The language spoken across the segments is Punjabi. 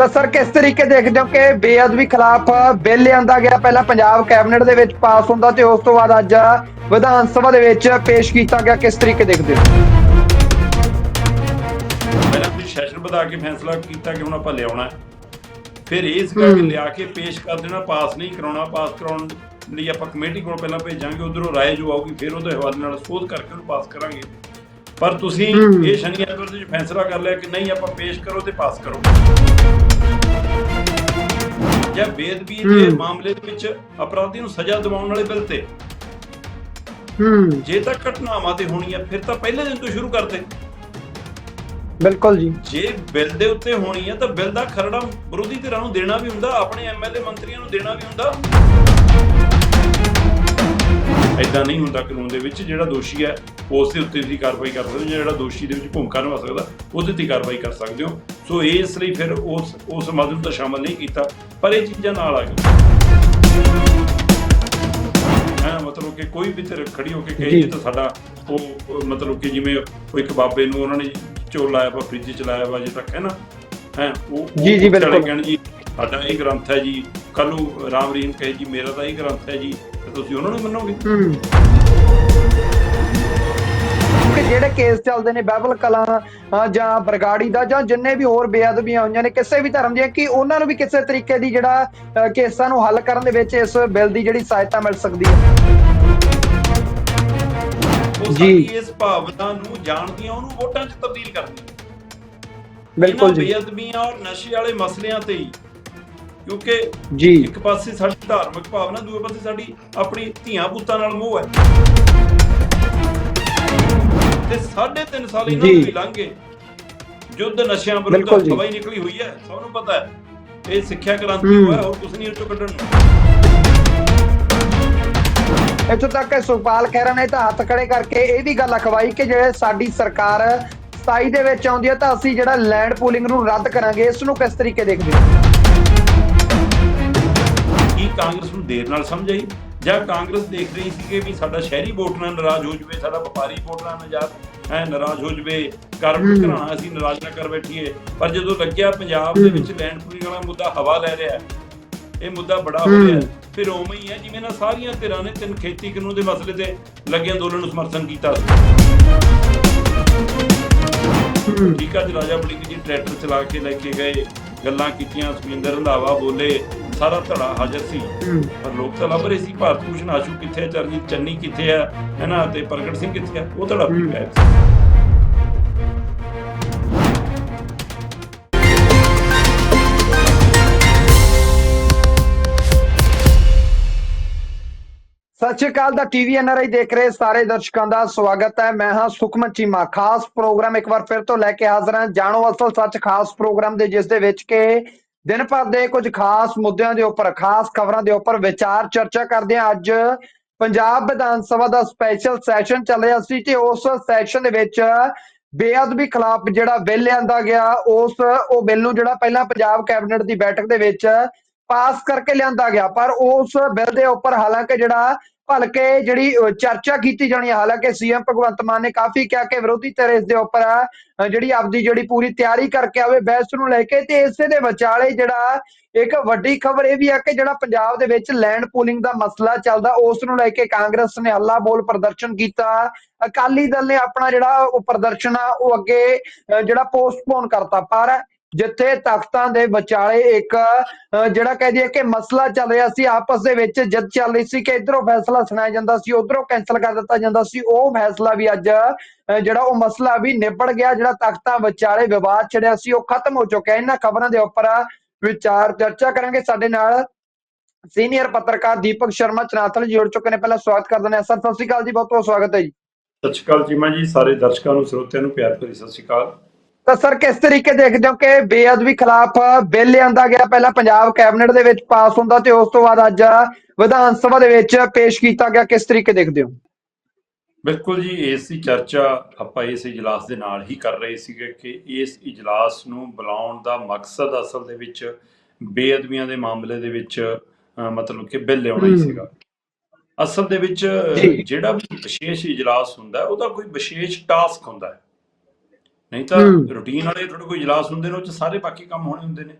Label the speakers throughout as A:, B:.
A: ਤਾਂ ਸਰ ਕਿਸ ਤਰੀਕੇ ਦੇਖਦੇ ਹੋ ਕਿ ਬੇਅਦਬੀ ਖਿਲਾਫ ਬਿੱਲ ਲਿਆਂਦਾ ਗਿਆ? ਪਹਿਲਾਂ ਪੰਜਾਬ ਕੈਬਨਿਟ ਦੇ ਵਿੱਚ ਪਾਸ ਹੁੰਦਾ ਤੇ ਉਸ ਤੋਂ ਬਾਅਦ ਅੱਜ ਵਿਧਾਨ ਸਭਾ ਦੇ ਵਿੱਚ ਪੇਸ਼ ਕੀਤਾ ਗਿਆ। ਕਿਸ ਤਰੀਕੇ ਦੇਖਦੇ ਹੋ?
B: ਪਹਿਲਾਂ ਤੁਸੀਂ ਸੈਸ਼ਨ ਵਧਾ ਕੇ ਫੈਸਲਾ ਕੀਤਾ ਕਿ ਹੁਣ ਆਪਾਂ ਲਿਆਉਣਾ। ਫਿਰ ਇਸ ਕਰਕੇ ਲਿਆ ਕੇ ਪੇਸ਼ ਕਰ ਦੇਣਾ ਪਾਸ ਨਹੀਂ ਕਰਾਉਣਾ ਪਾਸ ਕਰਾਉਣ ਲਈ ਆਪਾਂ ਕਮੇਟੀ ਕੋਲ ਪਹਿਲਾਂ ਭੇਜਾਂਗੇ ਉਧਰੋਂ ਰਾਏ ਜੋ ਆਊਗੀ ਫਿਰ ਉਹਦੇ ਹਵਾਲੇ ਨਾਲ ਸੋਧ ਕਰਕੇ ਉਹਨੂੰ ਪਾਸ ਕਰਾਂਗੇ। ਪਰ ਤੁਸੀਂ ਇਹ ਸ਼ਨੀ ਐਤਵਾਰ ਦੇ ਵਿੱਚ ਫੈਸਲਾ ਕਰ ਲਿਆ ਕਿ ਨਹੀਂ ਆਪਾਂ ਪੇਸ਼ ਕਰੋ ਤੇ ਪਾਸ ਕਰੋ। ਜਾਂ ਬੇਦਬੀ ਦੇ ਮਾਮਲੇ ਦੇ ਵਿੱਚ ਅਪਰਾਧੀ ਨੂੰ ਸਜ਼ਾ ਦਿਵਾਉਣ ਵਾਲੇ ਬਿੱਲ ਤੇ।
A: ਹੂੰ।
B: ਜੇ ਤਾਂ ਘਟਨਾਵਾਂ ਤੇ ਹੋਣੀ ਆ ਫਿਰ ਤਾਂ ਪਹਿਲੇ ਦਿਨ ਤੋਂ ਸ਼ੁਰੂ ਕਰਦੇ।
A: ਬਿਲਕੁਲ ਜੀ।
B: ਜੇ ਬਿੱਲ ਦੇ ਉੱਤੇ ਹੋਣੀ ਹੈ ਤਾਂ ਬਿੱਲ ਦਾ ਖਰੜਾ ਵਿਰੋਧੀ ਧਿਰਾਂ ਨੂੰ ਦੇਣਾ ਵੀ ਹੁੰਦਾ ਆਪਣੇ ਐਮਐਲਏ ਮੰਤਰੀਆਂ ਨੂੰ ਦੇਣਾ ਵੀ ਹੁੰਦਾ। ਐਦਾਂ ਨਹੀਂ ਹੁੰਦਾ ਕਾਨੂੰਨ ਦੇ ਵਿੱਚ ਜਿਹੜਾ ਦੋਸ਼ੀ ਹੈ ਉਸ ਦੇ ਉੱਤੇ ਤੁਸੀਂ ਕਾਰਵਾਈ ਕਰ ਸਕਦੇ ਹੋ ਜਿਹੜਾ ਦੋਸ਼ੀ ਦੇ ਵਿੱਚ ਭੂਮਿਕਾ ਨਿਭਾ ਸਕਦਾ ਉਹਦੇ ਤੇ ਕਾਰਵਾਈ ਕਰ ਸਕਦੇ ਹੋ। ਸੋ ਇਸ ਲਈ ਫਿਰ ਉਸ ਉਸ ਮਾਧਿਅਮ ਤੋਂ ਸ਼ਾਮਲ ਨਹੀਂ ਕੀਤਾ ਪਰ ਇਹ ਚੀਜ਼ਾਂ ਨਾਲ ਆ ਗਈਆਂ। ਹਾਂ ਮਤਲਬ ਕਿ ਕੋਈ ਵੀ ਧਿਰ ਖੜੀ ਹੋ ਕੇ ਕਹੇ ਤਾਂ ਸਾਡਾ ਉਹ ਮਤਲਬ ਕਿ ਜਿਵੇਂ ਉਹ ਇੱਕ ਬਾਬੇ ਨੂੰ ਉਹਨਾਂ ਨੇ ਚੋਰ ਲਾਇਆ ਵਾ ਫ੍ਰਿਜ ਚ ਲਾਇਆ ਵਾ ਜੇ ਤੱਕ ਹੈ ਨਾ? ਹੈ ਉਹ
A: ਜੀ, ਜੀ, ਬਿਲਕੁਲ।
B: ਕਹਿਣ ਜੀ ਸਾਡਾ ਇਹ ਗ੍ਰੰਥ ਹੈ ਜੀ ਕੱਲ ਨੂੰ ਰਾਮ ਰਹੀਮ ਕਹੇ ਜੀ ਮੇਰਾ ਤਾਂ ਇਹ ਗ੍ਰੰਥ ਹੈ ਜੀ ਤੇ ਤੁਸੀਂ ਉਹਨਾਂ ਨੂੰ ਮੰਨੋਗੇ?
A: ਕਿ ਜਿਹੜੇ ਕੇਸ ਚੱਲਦੇ ਨੇ ਬਾਈਬਲ ਕਲਾਂ ਜਾਂ ਬਰਗਾੜੀ ਦਾ ਜਾਂ ਜਿੰਨੇ ਵੀ ਹੋਰ ਬੇਅਦਬੀਆਂ ਹੋਈਆਂ ਨੇ ਕਿਸੇ ਵੀ ਧਰਮ ਦੀਆਂ ਕਿ ਉਹਨਾਂ ਨੂੰ ਵੀ ਕਿਸੇ ਤਰੀਕੇ ਦੀ ਜਿਹੜਾ ਕੇਸਾਂ ਨੂੰ ਹੱਲ ਕਰਨ ਦੇ ਵਿੱਚ ਇਸ ਬਿੱਲ ਦੀ ਜਿਹੜੀ ਸਹਾਇਤਾ ਮਿਲ ਸਕਦੀ ਹੈ। ਜੀ।
B: ਇਸ ਭਾਵਨਾ ਨੂੰ ਜਾਣਦੀਆਂ ਉਹਨੂੰ ਵੋਟਾਂ 'ਚ ਤਬਦੀਲ ਕਰਦੀਆਂ।
A: ਬਿਲਕੁਲ ਜੀ।
B: ਬੇਅਦਬੀਆਂ ਔਰ ਨਸ਼ੇ ਵਾਲੇ ਮਸਲਿਆਂ ਤੇ ਹੀ ਕਿਉਂਕਿ
A: ਜੀ
B: ਇੱਕ ਪਾਸੇ ਸਾਡੀ ਧਾਰਮਿਕ ਭਾਵਨਾ ਦੂਏ ਪਾਸੇ ਸਾਡੀ ਆਪਣੀ ਧੀਆਂ ਪੁੱਤਾਂ ਨਾਲ ਮੋਹ ਹੈ ਤੇ ਸਾਢੇ ਤਿੰਨ ਸਾਲ ਇਹਨਾਂ। ਨੂੰ ਵੀ ਲੰਘ ਗਏ ਯੁੱਧ ਨਸ਼ਿਆਂ ਵਿਰੁੱਧ। ਹਵਾਈ ਨਿਕਲੀ ਹੋਈ ਹੈ ਸਭ ਨੂੰ ਪਤਾ ਹੈ ਇਹ ਸਿੱਖਿਆ ਕ੍ਰਾਂਤੀ। ਹੋਇਆ ਹੋਰ ਕੁਝ ਨਹੀਂ ਚੋਂ ਕੱਢਣ ਨੂੰ
A: ਇੱਥੋਂ ਤੱਕ ਕਿ ਸੁਖਪਾਲ ਖਹਿਰਾ ਨੇ ਤਾਂ ਹੱਥ ਖੜੇ ਕਰਕੇ ਇਹ ਵੀ ਗੱਲ ਅਖਵਾਈ ਕਿ ਜੇ ਸਾਡੀ ਸਰਕਾਰ 27 ਦੇ ਵਿੱਚ ਆਉਂਦੀ ਹੈ ਤਾਂ ਅਸੀਂ ਜਿਹੜਾ ਲੈਂਡ ਪੂਲਿੰਗ ਨੂੰ ਰੱਦ ਕਰਾਂਗੇ ਇਸ ਨੂੰ ਕਿਸ ਤਰੀਕੇ ਦੇਖਦੇ ਹੋ
B: ਕਾਂਗਰਸ ਨੂੰ ਦੇਰ ਨਾਲ ਸਮਝ ਆਈ ਜਾਂ ਕਾਂਗਰਸ ਦੇਖ ਰਹੀ ਸੀ ਕਿ ਵੀ ਸਾਡਾ ਸ਼ਹਿਰੀ ਵੋਟ ਨਾਲ ਨਾਰਾਜ਼ ਹੋ ਜਵੇ ਸਾਡਾ ਵਪਾਰੀ ਵੋਟ ਨਾਲ ਨਜਾਤ ਹੈ ਨਾਰਾਜ਼ ਹੋ ਜਵੇ
A: ਹੂੰ।
B: ਘਰਾਣਾ ਅਸੀਂ ਨਾਰਾਜ਼ ਨਾ ਕਰ ਬੈਠੀਏ ਪਰ ਜਦੋਂ ਲੱਗਿਆ ਪੰਜਾਬ ਦੇ। ਵਿੱਚ ਲੈਂਡ ਪੂਲਿੰਗ ਵਾਲਾ ਮੁੱਦਾ ਹਵਾ ਲੈ ਰਿਹਾ ਹੈ ਇਹ ਮੁੱਦਾ ਬੜਾ ਹੋ। ਰਿਹਾ। ਫਿਰ ਉਵੇਂ ਹੀ ਹੈ ਜਿਵੇਂ ਨਾ ਸਾਰੀਆਂ ਧਿਰਾਂ ਨੇ ਤਿੰਨ ਖੇਤੀ ਕਾਨੂੰਨ ਦੇ ਮਸਲੇ ਤੇ ਲੱਗੇ ਅੰਦੋਲਨ ਨੂੰ ਸਮਰਥਨ ਕੀਤਾ ਸੀ ਠੀਕ ਆ ਜੀ ਰਾਜਾ ਬੜਿੰਗ ਜੀ ਟਰੈਕਟਰ ਚਲਾ ਕੇ ਲੈ ਕੇ ਗਏ ਗੱਲਾਂ ਕੀਤੀਆਂ ਸੁਖਿੰਦਰ ਰੰਧਾਵਾ ਬੋਲੇ ਸਾਰਾ ਧੜਾ ਹਾਜ਼ਰ ਸੀ। ਪਰ ਲੋਕ ਤਾਂ ਲੱਭ ਰਹੇ ਸੀ ਭਾਰਤ ਭੂਸ਼ਣ ਆਸ਼ੂ ਕਿੱਥੇ ਹੈ ਚਰਨਜੀਤ ਚੰਨੀ ਕਿੱਥੇ ਹੈ ਹੈਨਾ ਤੇ ਪ੍ਰਗਟ ਸਿੰਘ ਕਿੱਥੇ ਹੈ ਉਹ ਧੜਾ ਵੀ। ਗਾਇਬ ਸੀ
A: ਸਤਿ ਸ਼੍ਰੀ ਅਕਾਲ ਦਾ ਟੀਵੀ ਐਨਆਰਆਈ ਦੇਖ ਰਹੇ ਸਾਰੇ ਦਰਸ਼ਕਾਂ ਦਾ ਸਵਾਗਤ ਹੈ। ਮੈਂ ਹਾਂ ਸੁਖਮਨ ਚੀਮਾ। ਖਾਸ ਪ੍ਰੋਗਰਾਮ ਇੱਕ ਵਾਰ ਫਿਰ ਤੋਂ ਲੈ ਕੇ ਹਾਜ਼ਰ ਹਾਂ। ਜਾਣੋ ਅਸਲ ਸੱਚ ਖਾਸ ਪ੍ਰੋਗਰਾਮ ਦੇ ਜਿਸ ਦੇ ਵਿੱਚ ਕਿ ਦਿਨ ਭਰ ਦੇ ਕੁਝ ਖਾਸ ਮੁੱਦਿਆਂ ਦੇ ਉੱਪਰ, ਖਾਸ ਖਬਰਾਂ ਦੇ ਉੱਪਰ ਵਿਚਾਰ ਚਰਚਾ ਕਰਦੇ ਹਾਂ। ਅੱਜ ਪੰਜਾਬ ਵਿਧਾਨ ਸਭਾ ਦਾ ਸਪੈਸ਼ਲ ਸੈਸ਼ਨ ਚੱਲ ਰਿਹਾ ਸੀ ਤੇ ਉਸ ਸੈਸ਼ਨ ਦੇ ਵਿੱਚ ਬੇਅਦਬੀ ਖਿਲਾਫ ਜਿਹੜਾ ਬਿੱਲ ਲਿਆਂਦਾ ਗਿਆ, ਉਸ ਉਹ ਬਿੱਲ ਨੂੰ ਜਿਹੜਾ ਪਹਿਲਾਂ ਪੰਜਾਬ ਕੈਬਨਿਟ ਦੀ ਬੈਠਕ ਦੇ ਵਿੱਚ ਪਾਸ ਕਰਕੇ ਲਿਆਂਦਾ ਗਿਆ। ਪਰ ਉਸ ਬਿੱਲ ਦੇ ਉੱਪਰ ਹਾਲਾਂਕਿ ਜਿਹੜਾ ਭਲਕੇ ਜਿਹੜੀ ਚਰਚਾ ਕੀਤੀ ਜਾਣੀ ਹਾਲਾਂਕਿ ਸੀਐਮ ਭਗਵੰਤ ਮਾਨ ਨੇ ਕਾਫੀ ਕਿਹਾ ਕਿ ਵਿਰੋਧੀ ਧਿਰ ਇਸ ਦੇ ਉੱਪਰ ਜਿਹੜੀ ਆਪਦੀ ਜਿਹੜੀ ਪੂਰੀ ਤਿਆਰੀ ਕਰਕੇ ਆਵੇ, ਬਹਿਸ ਨੂੰ ਲੈ ਕੇ ਤੇ ਇਸੇ ਦੇ ਵਿਚਾਲੇ ਜਿਹੜਾ ਇੱਕ ਵੱਡੀ ਖਬਰ ਇਹ ਵੀ ਆ ਕਿ ਜਿਹੜਾ ਪੰਜਾਬ ਦੇ ਵਿੱਚ ਲੈਂਡ ਪੂਲਿੰਗ ਦਾ ਮਸਲਾ ਚੱਲਦਾ, ਉਸ ਨੂੰ ਲੈ ਕੇ ਕਾਂਗਰਸ ਨੇ ਹੱਲਾ ਬੋਲ ਪ੍ਰਦਰਸ਼ਨ ਕੀਤਾ। ਅਕਾਲੀ ਦਲ ਨੇ ਆਪਣਾ ਜਿਹੜਾ ਉਹ ਪ੍ਰਦਰਸ਼ਨ ਆ, ਉਹ ਅੱਗੇ ਜਿਹੜਾ ਪੋਸਟਪੋਨ ਕਰਤਾ। ਪਰ ਜਿੱਥੇ ਤਖਤਾਂ ਦੇ ਵਿਚਾਲੇ ਇੱਕ ਜਿਹੜਾ ਕਹਿ ਦਈਏ ਕਿ ਮਸਲਾ ਚੱਲ ਰਿਹਾ ਸੀ, ਆਪਸ ਦੇ ਵਿੱਚ ਜਦ ਚੱਲ ਰਹੀ ਸੀ ਕਿ ਇਧਰੋਂ ਫੈਸਲਾ ਸੁਣਾਇਆ ਜਾਂਦਾ ਸੀ, ਉਧਰੋਂ ਕੈਨਸਲ ਕਰ ਦਿੱਤਾ ਜਾਂਦਾ ਸੀ। ਉਹ ਫੈਸਲਾ ਵੀ ਅੱਜ ਜਿਹੜਾ ਉਹ ਮਸਲਾ ਵੀ ਨਿਬੜ ਗਿਆ, ਜਿਹੜਾ ਤਖਤਾਂ ਵਿਚਾਲੇ ਵਿਵਾਦ ਛਿੜਿਆ ਸੀ, ਉਹ ਖਤਮ ਹੋ ਚੁੱਕਿਆ। ਇਹਨਾਂ ਖਬਰਾਂ ਦੇ ਉੱਪਰ ਵਿਚਾਰ ਚਰਚਾ ਕਰਾਂਗੇ। ਸਾਡੇ ਨਾਲ ਸੀਨੀਅਰ ਪੱਤਰਕਾਰ ਦੀਪਕ ਸ਼ਰਮਾ ਚਨਾਥਲ ਜੁੜ ਚੁੱਕੇ ਨੇ। ਪਹਿਲਾਂ ਸਵਾਗਤ ਕਰਦੇ ਨੇ। ਸਰ, ਸਤਿ ਸ਼੍ਰੀ ਅਕਾਲ ਜੀ। ਬਹੁਤ ਬਹੁਤ ਸਵਾਗਤ ਹੈ ਜੀ।
B: ਸਤਿ ਸ਼੍ਰੀ ਅਕਾਲ ਜੀ। ਜੀਮਾ ਜੀ ਸਾਰੇ ਦਰਸ਼ਕਾਂ ਨੂੰ, ਸਰੋਤਿਆਂ ਨੂੰ ਪਿਆਰ ਭਰੀ ਸਤਿ ਸ਼੍ਰੀ ਅਕਾਲ।
A: ਤਾਂ ਸਰ ਕਿਸ ਤਰੀਕੇ ਦੇਖਦੇ ਹੋ ਕਿ ਬੇਅਦਬੀ ਖਿਲਾਫ ਬਿੱਲ ਲਿਆਂਦਾ ਗਿਆ? ਪਹਿਲਾਂ ਪੰਜਾਬ ਕੈਬਨਿਟ ਦੇ ਵਿੱਚ ਪਾਸ ਹੁੰਦਾ ਤੇ ਉਸ ਤੋਂ ਬਾਅਦ ਅੱਜ ਵਿਧਾਨ ਸਭਾ ਦੇ ਵਿੱਚ ਪੇਸ਼ ਕੀਤਾ ਗਿਆ। ਕਿਸ ਤਰੀਕੇ ਦੇਖਦੇ ਹੋ?
B: ਬਿਲਕੁਲ ਜੀ ਇਸ ਦੀ ਚਰਚਾ ਆਪਾਂ ਇਸ ਇਜਲਾਸ ਦੇ ਨਾਲ ਹੀ ਕਰ ਰਹੇ ਸੀਗੇ ਕਿ ਇਸ ਇਜਲਾਸ ਨੂੰ ਬੁਲਾਉਣ ਦਾ ਮਕਸਦ ਅਸਲ ਦੇ ਵਿੱਚ ਬੇਅਦਬੀਆਂ ਦੇ ਮਾਮਲੇ ਦੇ ਵਿੱਚ ਮਤਲਬ ਕਿ ਬਿੱਲ ਲਿਆਉਣਾ ਹੀ। ਸੀਗਾ। ਅਸਲ ਦੇ ਵਿੱਚ। ਜਿਹੜਾ ਵੀ ਵਿਸ਼ੇਸ਼ ਇਜਲਾਸ ਹੁੰਦਾ ਉਹਦਾ ਕੋਈ ਵਿਸ਼ੇਸ਼ ਟਾਸਕ ਹੁੰਦਾ ਹੈ। ਨਹੀਂ ਤਾਂ। ਰੂਟੀਨ ਵਾਲੇ ਤੁਹਾਡੇ ਕੋਈ ਇਜਲਾਸ ਹੁੰਦੇ ਨੇ ਉਹ ਚ ਸਾਰੇ ਬਾਕੀ ਕੰਮ ਹੋਣੇ ਹੁੰਦੇ ਨੇ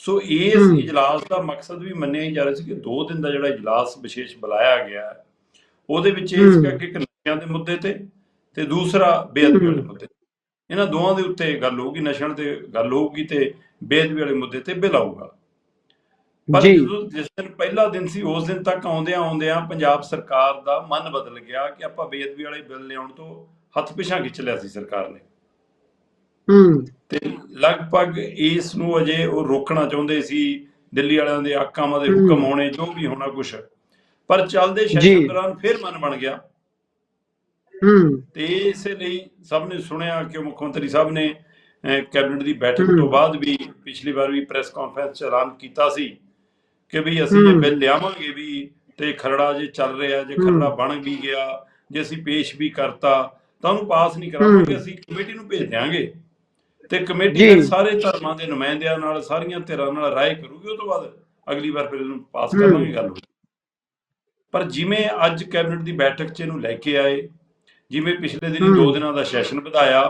B: ਸੋ ਇਸ। ਇਜਲਾਸ ਦਾ ਮਕਸਦ ਵੀ ਮੰਨਿਆ ਹੀ ਜਾ ਰਿਹਾ ਸੀ ਕਿ 2 ਦਿਨ ਦਾ ਜਿਹੜਾ ਇਜਲਾਸ ਵਿਸ਼ੇਸ਼ ਬੁਲਾਇਆ ਗਿਆ ਉਹਦੇ ਵਿੱਚ ਇਸ। ਕਰਕੇ ਇੱਕ ਨਸ਼ਿਆਂ ਦੇ ਮੁੱਦੇ ਤੇ ਤੇ ਦੂਸਰਾ ਬੇਅਦਬੀ ਵਾਲੇ। ਮੁੱਦੇ। ਇਹਨਾਂ ਦੋਵਾਂ ਦੇ ਉੱਤੇ ਗੱਲ ਹੋਊਗੀ ਨਸ਼ਿਆਂ ਤੇ ਗੱਲ ਹੋਊਗੀ ਤੇ ਬੇਅਦਬੀ ਵਾਲੇ ਮੁੱਦੇ ਤੇ ਬਿੱਲ ਆਊਗਾ ਪਰ ਜਿਸ ਦਿਨ ਪਹਿਲਾ ਦਿਨ ਸੀ ਉਸ ਦਿਨ ਤੱਕ ਆਉਂਦਿਆਂ ਆਉਂਦਿਆਂ ਪੰਜਾਬ ਸਰਕਾਰ ਦਾ ਮਨ ਬਦਲ ਗਿਆ ਕਿ ਆਪਾਂ ਬੇਅਦਬੀ ਵਾਲੇ ਬਿੱਲ ਲਿਆਉਣ ਤੋਂ ਹੱਥ ਪਿਛਾਂ ਖਿੱਚ ਲਿਆ ਸੀ ਸਰਕਾਰ ਨੇ
A: ਹੂੰ
B: ਤੇ ਲਗਭਗ ਇਸ ਨੂੰ ਅਜੇ ਉਹ ਰੋਕਣਾ ਚਾਹੁੰਦੇ ਸੀ ਦਿੱਲੀ ਵਾਲਿਆਂ ਦੇ ਆਕਾਮਾਂ ਦੇ। ਹੁਕਮ ਹੋਣੇ ਜੋ ਵੀ ਹੋਣਾ ਕੁਛ ਪਰ ਚੱਲਦੇ। ਸੈਸ਼ਨ ਦੌਰਾਨ ਫਿਰ ਮਨ ਬਣ ਗਿਆ
A: ਹੂੰ
B: ਤੇ ਇਸੇ ਲਈ ਸਭ ਨੇ ਸੁਣਿਆ ਕਿ ਮੁੱਖ ਮੰਤਰੀ ਸਾਹਿਬ ਨੇ ਕੈਬਨਿਟ ਦੀ ਬੈਠਕ। ਤੋਂ ਬਾਅਦ ਵੀ ਪਿਛਲੀ ਵਾਰ ਵੀ ਪ੍ਰੈਸ ਕਾਨਫਰੰਸ ਚ ਐਲਾਨ ਕੀਤਾ ਸੀ ਕਿ ਵੀ ਅਸੀਂ ਇਹ। ਬਿੱਲ ਲਿਆਵਾਂਗੇ ਵੀ ਤੇ ਖਰੜਾ ਜੇ ਚੱਲ ਰਿਹਾ ਜੇ। ਖਰੜਾ ਬਣ ਵੀ ਗਿਆ ਜੇ ਅਸੀਂ ਪੇਸ਼ ਵੀ ਕਰਤਾ ਤਾਂ ਉਹਨੂੰ ਪਾਸ ਨਹੀਂ ਕਰਾਵਾਂਗੇ
A: ਹਮ।
B: ਅਸੀਂ ਕਮੇਟੀ ਨੂੰ ਭੇਜ ਦਿਆਂਗੇ ਤੇ ਕਮੇਟੀ। ਫਿਰ ਸਾਰੇ ਧਰਮਾਂ ਦੇ ਨੁਮਾਇੰਦਿਆਂ ਨਾਲ ਸਾਰੀਆਂ ਧਿਰਾਂ ਨਾਲ ਰਾਏ ਕਰੂਗੀ ਉਹ ਤੋਂ ਬਾਅਦ ਅਗਲੀ ਵਾਰ ਫਿਰ ਇਹਨੂੰ ਪਾਸ ਕਰ। ਲਾਂਗੇ ਗੱਲ ਪਰ ਜਿਵੇਂ ਅੱਜ ਕੈਬਨਿਟ ਦੀ ਬੈਠਕ 'ਚ ਇਹਨੂੰ ਲੈ ਕੇ ਆਏ ਜਿਵੇਂ ਪਿਛਲੇ ਦਿਨੀ। 2 ਦਿਨਾਂ ਦਾ ਸੈਸ਼ਨ ਵਧਾਇਆ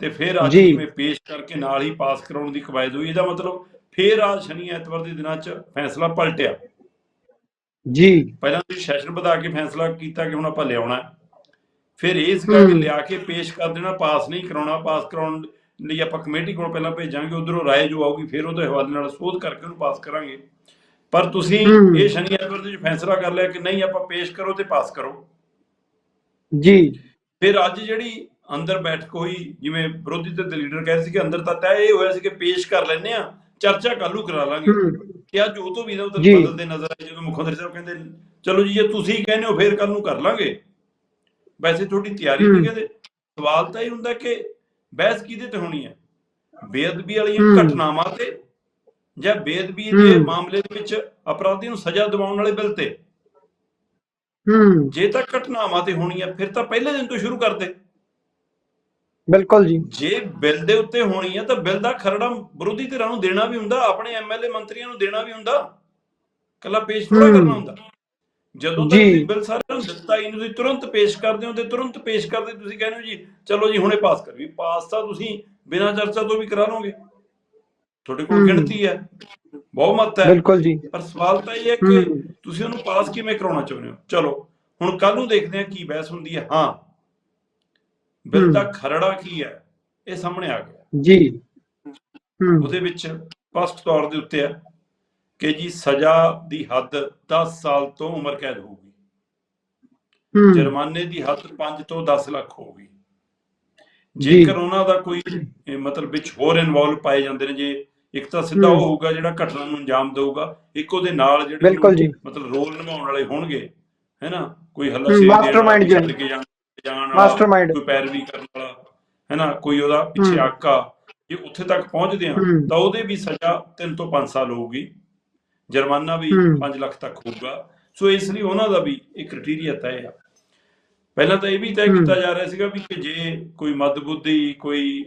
B: ਤੇ ਫਿਰ ਅੱਜ। ਜਿਵੇਂ ਪੇਸ਼ ਕਰਕੇ ਨਾਲ ਹੀ ਪਾਸ ਕਰਾਉਣ ਦੀ ਕਵਾਇਦ ਹੋਈ ਇਹਦਾ ਮਤਲਬ ਫਿਰ ਆ ਸ਼ਨੀ ਐਤਵਾਰ ਦੇ ਦਿਨਾਂ 'ਚ ਫੈਸਲਾ ਪਲਟਿਆ
A: ਜੀ
B: ਪਹਿਲਾਂ ਤੁਸੀਂ ਸੈਸ਼ਨ ਵਧਾ ਕੇ ਫੈਸਲਾ ਕੀਤਾ ਕਿ ਹੁਣ ਆਪਾਂ ਲਿਆਉਣਾ। ਫਿਰ ਇਸ ਕਰਕੇ। ਲਿਆ ਕੇ ਪੇਸ਼ ਕਰ ਦੇਣਾ ਪਾਸ ਨਹੀਂ ਕਰਾਉਣਾ ਪਾਸ ਕਰਾਉਣ ਲਈ ਆਪਾਂ ਕਮੇਟੀ ਕੋਲ ਪਹਿਲਾਂ ਭੇਜਾਂਗੇ ਉਧਰੋਂ ਰਾਏ ਜੋ ਆਊਗੀ ਫਿਰ ਉਹਦੇ ਹਵਾਲੇ ਨਾਲ ਸੋਧ ਕਰਕੇ ਉਹਨੂੰ ਪਾਸ ਕਰਾਂਗੇ ਪਰ ਤੁਸੀਂ। ਇਹ ਸ਼ਨੀ ਐਤਵਾਰ ਦੇ ਵਿੱਚ ਫੈਸਲਾ ਕਰ ਲਿਆ ਕਿ ਨਹੀਂ ਆਪਾਂ ਪੇਸ਼ ਕਰੋ ਤੇ ਪਾਸ ਕਰੋ
A: ਜੀ
B: ਫਿਰ ਅੱਜ ਜਿਹੜੀ ਅੰਦਰ ਬੈਠਕ ਹੋਈ ਜਿਵੇਂ ਵਿਰੋਧੀ ਧਿਰ ਦੇ ਲੀਡਰ ਕਹਿੰਦੇ ਸੀ ਕਿ ਅੰਦਰ ਤਾਂ ਤੈਅ ਇਹ ਹੋਇਆ ਸੀ ਕਿ ਪੇਸ਼ ਕਰ ਲੈਣੇ ਆ ਚਰਚਾ ਕੱਲੂ ਕਰਾ ਲਾਂਗੇ ਕਿ ਅੱਜ ਉਹ ਤੋਂ ਵੀ ਨਾ ਉਧਰ। ਬਦਲਦੇ ਨਜ਼ਰ ਆਏ ਜਦੋਂ ਮੁੱਖ ਮੰਤਰੀ ਸਾਹਿਬ ਕਹਿੰਦੇ ਚਲੋ ਜੀ ਜੇ ਤੁਸੀਂ ਕਹਿੰਦੇ ਹੋ ਫਿਰ ਕੱਲ ਨੂੰ ਕਰ ਲਾਂਗੇ ਵੈਸੇ ਤੁਹਾਡੀ ਤਿਆਰੀ। ਨਹੀਂ ਕਹਿੰਦੇ ਸਵਾਲ ਤਾਂ ਇਹ ਹੁੰਦਾ ਕਿ ਬਹਿਸ ਕਿਹਦੇ ਤੇ ਹੋਣੀ ਹੈ? ਬੇਅਦਬੀ ਵਾਲੀਆਂ। ਘਟਨਾਵਾਂ ਤੇ ਜਾਂ ਬੇਅਦਬੀ ਦੇ। ਮਾਮਲੇ ਦੇ ਵਿੱਚ ਅਪਰਾਧੀ ਨੂੰ ਸਜ਼ਾ ਦਿਵਾਉਣ ਵਾਲੇ ਬਿੱਲ ਤੇ?
A: ਹੂੰ।
B: ਜੇ ਤਾਂ ਘਟਨਾਵਾਂ ਤੇ ਹੋਣੀ ਹੈ ਫਿਰ ਤਾਂ ਪਹਿਲੇ ਦਿਨ ਤੋਂ ਸ਼ੁਰੂ ਕਰਦੇ।
A: ਬਿਲਕੁਲ ਜੀ।
B: ਜੇ ਬਿੱਲ ਦੇ ਉੱਤੇ ਹੋਣੀ ਹੈ ਤਾਂ ਬਿੱਲ ਦਾ ਖਰੜਾ ਵਿਰੋਧੀ ਧਿਰਾਂ ਨੂੰ ਦੇਣਾ ਵੀ ਹੁੰਦਾ ਆਪਣੇ ਐਮਐਲਏ ਮੰਤਰੀਆਂ ਨੂੰ ਦੇਣਾ ਵੀ ਹੁੰਦਾ। ਕੱਲਾ ਪੇਸ਼ ਥੋੜਾ। ਕਰਨਾ ਹੁੰਦਾ। ਜਦੋਂ। ਤੁਸੀਂ ਬਿੱਲ ਸਾਰਿਆਂ ਨੂੰ ਦਿੱਤਾ ਹੀ ਨਹੀਂ ਤੁਸੀਂ ਤੁਰੰਤ ਪੇਸ਼ ਕਰਦੇ ਹੋ ਤੇ ਤੁਰੰਤ ਪੇਸ਼ ਕਰਦੇ ਤੁਸੀਂ ਕਹਿੰਦੇ ਹੋ ਜੀ ਚਲੋ ਜੀ ਹੁਣੇ ਪਾਸ ਕਰ ਵੀ ਪਾਸ ਤਾਂ ਤੁਸੀਂ ਬਿਨਾਂ ਚਰਚਾ ਤੋਂ ਵੀ ਕਰਾ ਲਓਗੇ। ਤੁਹਾਡੇ ਕੋਲ। ਗਿਣਤੀ ਹੈ ਬਹੁਮਤ ਹੈ।
A: ਬਿਲਕੁਲ ਜੀ।
B: ਪਰ ਸਵਾਲ ਤਾਂ ਇਹ ਹੈ ਕਿ। ਤੁਸੀਂ ਉਹਨੂੰ ਪਾਸ ਕਿਵੇਂ ਕਰਾਉਣਾ ਚਾਹੁੰਦੇ ਹੋ? ਚਲੋ ਹੁਣ ਕੱਲ ਨੂੰ ਦੇਖਦੇ ਹਾਂ ਕੀ ਬਹਿਸ ਹੁੰਦੀ ਹੈ। ਹਾਂ। ਬਿੱਲ। ਦਾ ਖਰੜਾ ਕੀ ਹੈ? ਇਹ ਸਾਹਮਣੇ ਆ ਗਿਆ।
A: ਜੀ।
B: ਉਹਦੇ ਵਿੱਚ ਸਪਸ਼ਟ ਤੌਰ ਦੇ ਉੱਤੇ ਹੈ। ਕਿ ਜੀ ਸਜ਼ਾ ਦੀ ਹੱਦ 10 ਸਾਲ ਤੋਂ ਉਮਰ ਕੈਦ ਹੋਊਗੀ ਜੁਰਮਾਨੇ ਦੀ ਹੱਦ 5 ਤੋਂ 10 ਲੱਖ ਹੋਊਗੀ। ਜੇਕਰ ਉਹਨਾਂ ਦਾ ਕੋਈ ਮਤਲਬ ਵਿੱਚ ਹੋਰ ਇਨਵੋਲਵ ਪਾਏ ਜਾਂਦੇ ਨੇ ਜੇ ਇੱਕ ਤਾਂ ਸਿੱਧਾ ਉਹ। ਹੋਊਗਾ ਜਿਹੜਾ ਘਟਨਾ ਨੂੰ ਅੰਜਾਮ ਦੇਊਗਾ ਇੱਕ ਉਹਦੇ ਨਾਲ ਜਿਹੜੇ। ਮਤਲਬ ਰੋਲ ਨਿਭਾਉਣ ਵਾਲੇ ਹੋਣਗੇ ਹੈਨਾ ਕੋਈ ਹੱਲਾ
A: ਜਿਹੜੇ।
B: ਕੇ ਜਾਣ
A: ਮਾਸਟਰਮਾਈਂਡ
B: ਕੋਈ ਪੈਰਵੀ ਕਰਨ ਵਾਲਾ ਹੈਨਾ ਕੋਈ ਉਹਦਾ ਪਿੱਛੇ। ਆਕਾ ਜੇ ਉੱਥੇ ਤੱਕ ਪਹੁੰਚਦੇ ਆ। ਤਾਂ ਉਹਦੇ ਵੀ ਸਜ਼ਾ 3 ਤੋਂ 5 ਸਾਲ ਹੋਊਗੀ ਜੁਰਮਾਨਾ ਵੀ
A: ਹੂੰ।
B: 5 ਲੱਖ ਤੱਕ ਹੋਊਗਾ ਸੋ ਇਸ ਲਈ ਉਹਨਾਂ ਦਾ ਵੀ ਇੱਕ ਕ੍ਰਾਈਟੇਰੀਆ ਤੈਅ ਆ ਪਹਿਲਾਂ ਤਾਂ ਇਹ ਵੀ ਤੈਅ। ਕੀਤਾ ਜਾ ਰਿਹਾ ਸੀਗਾ ਵੀ ਕਿ ਜੇ ਕੋਈ ਮੱਧਬੁੱਧੀ ਕੋਈ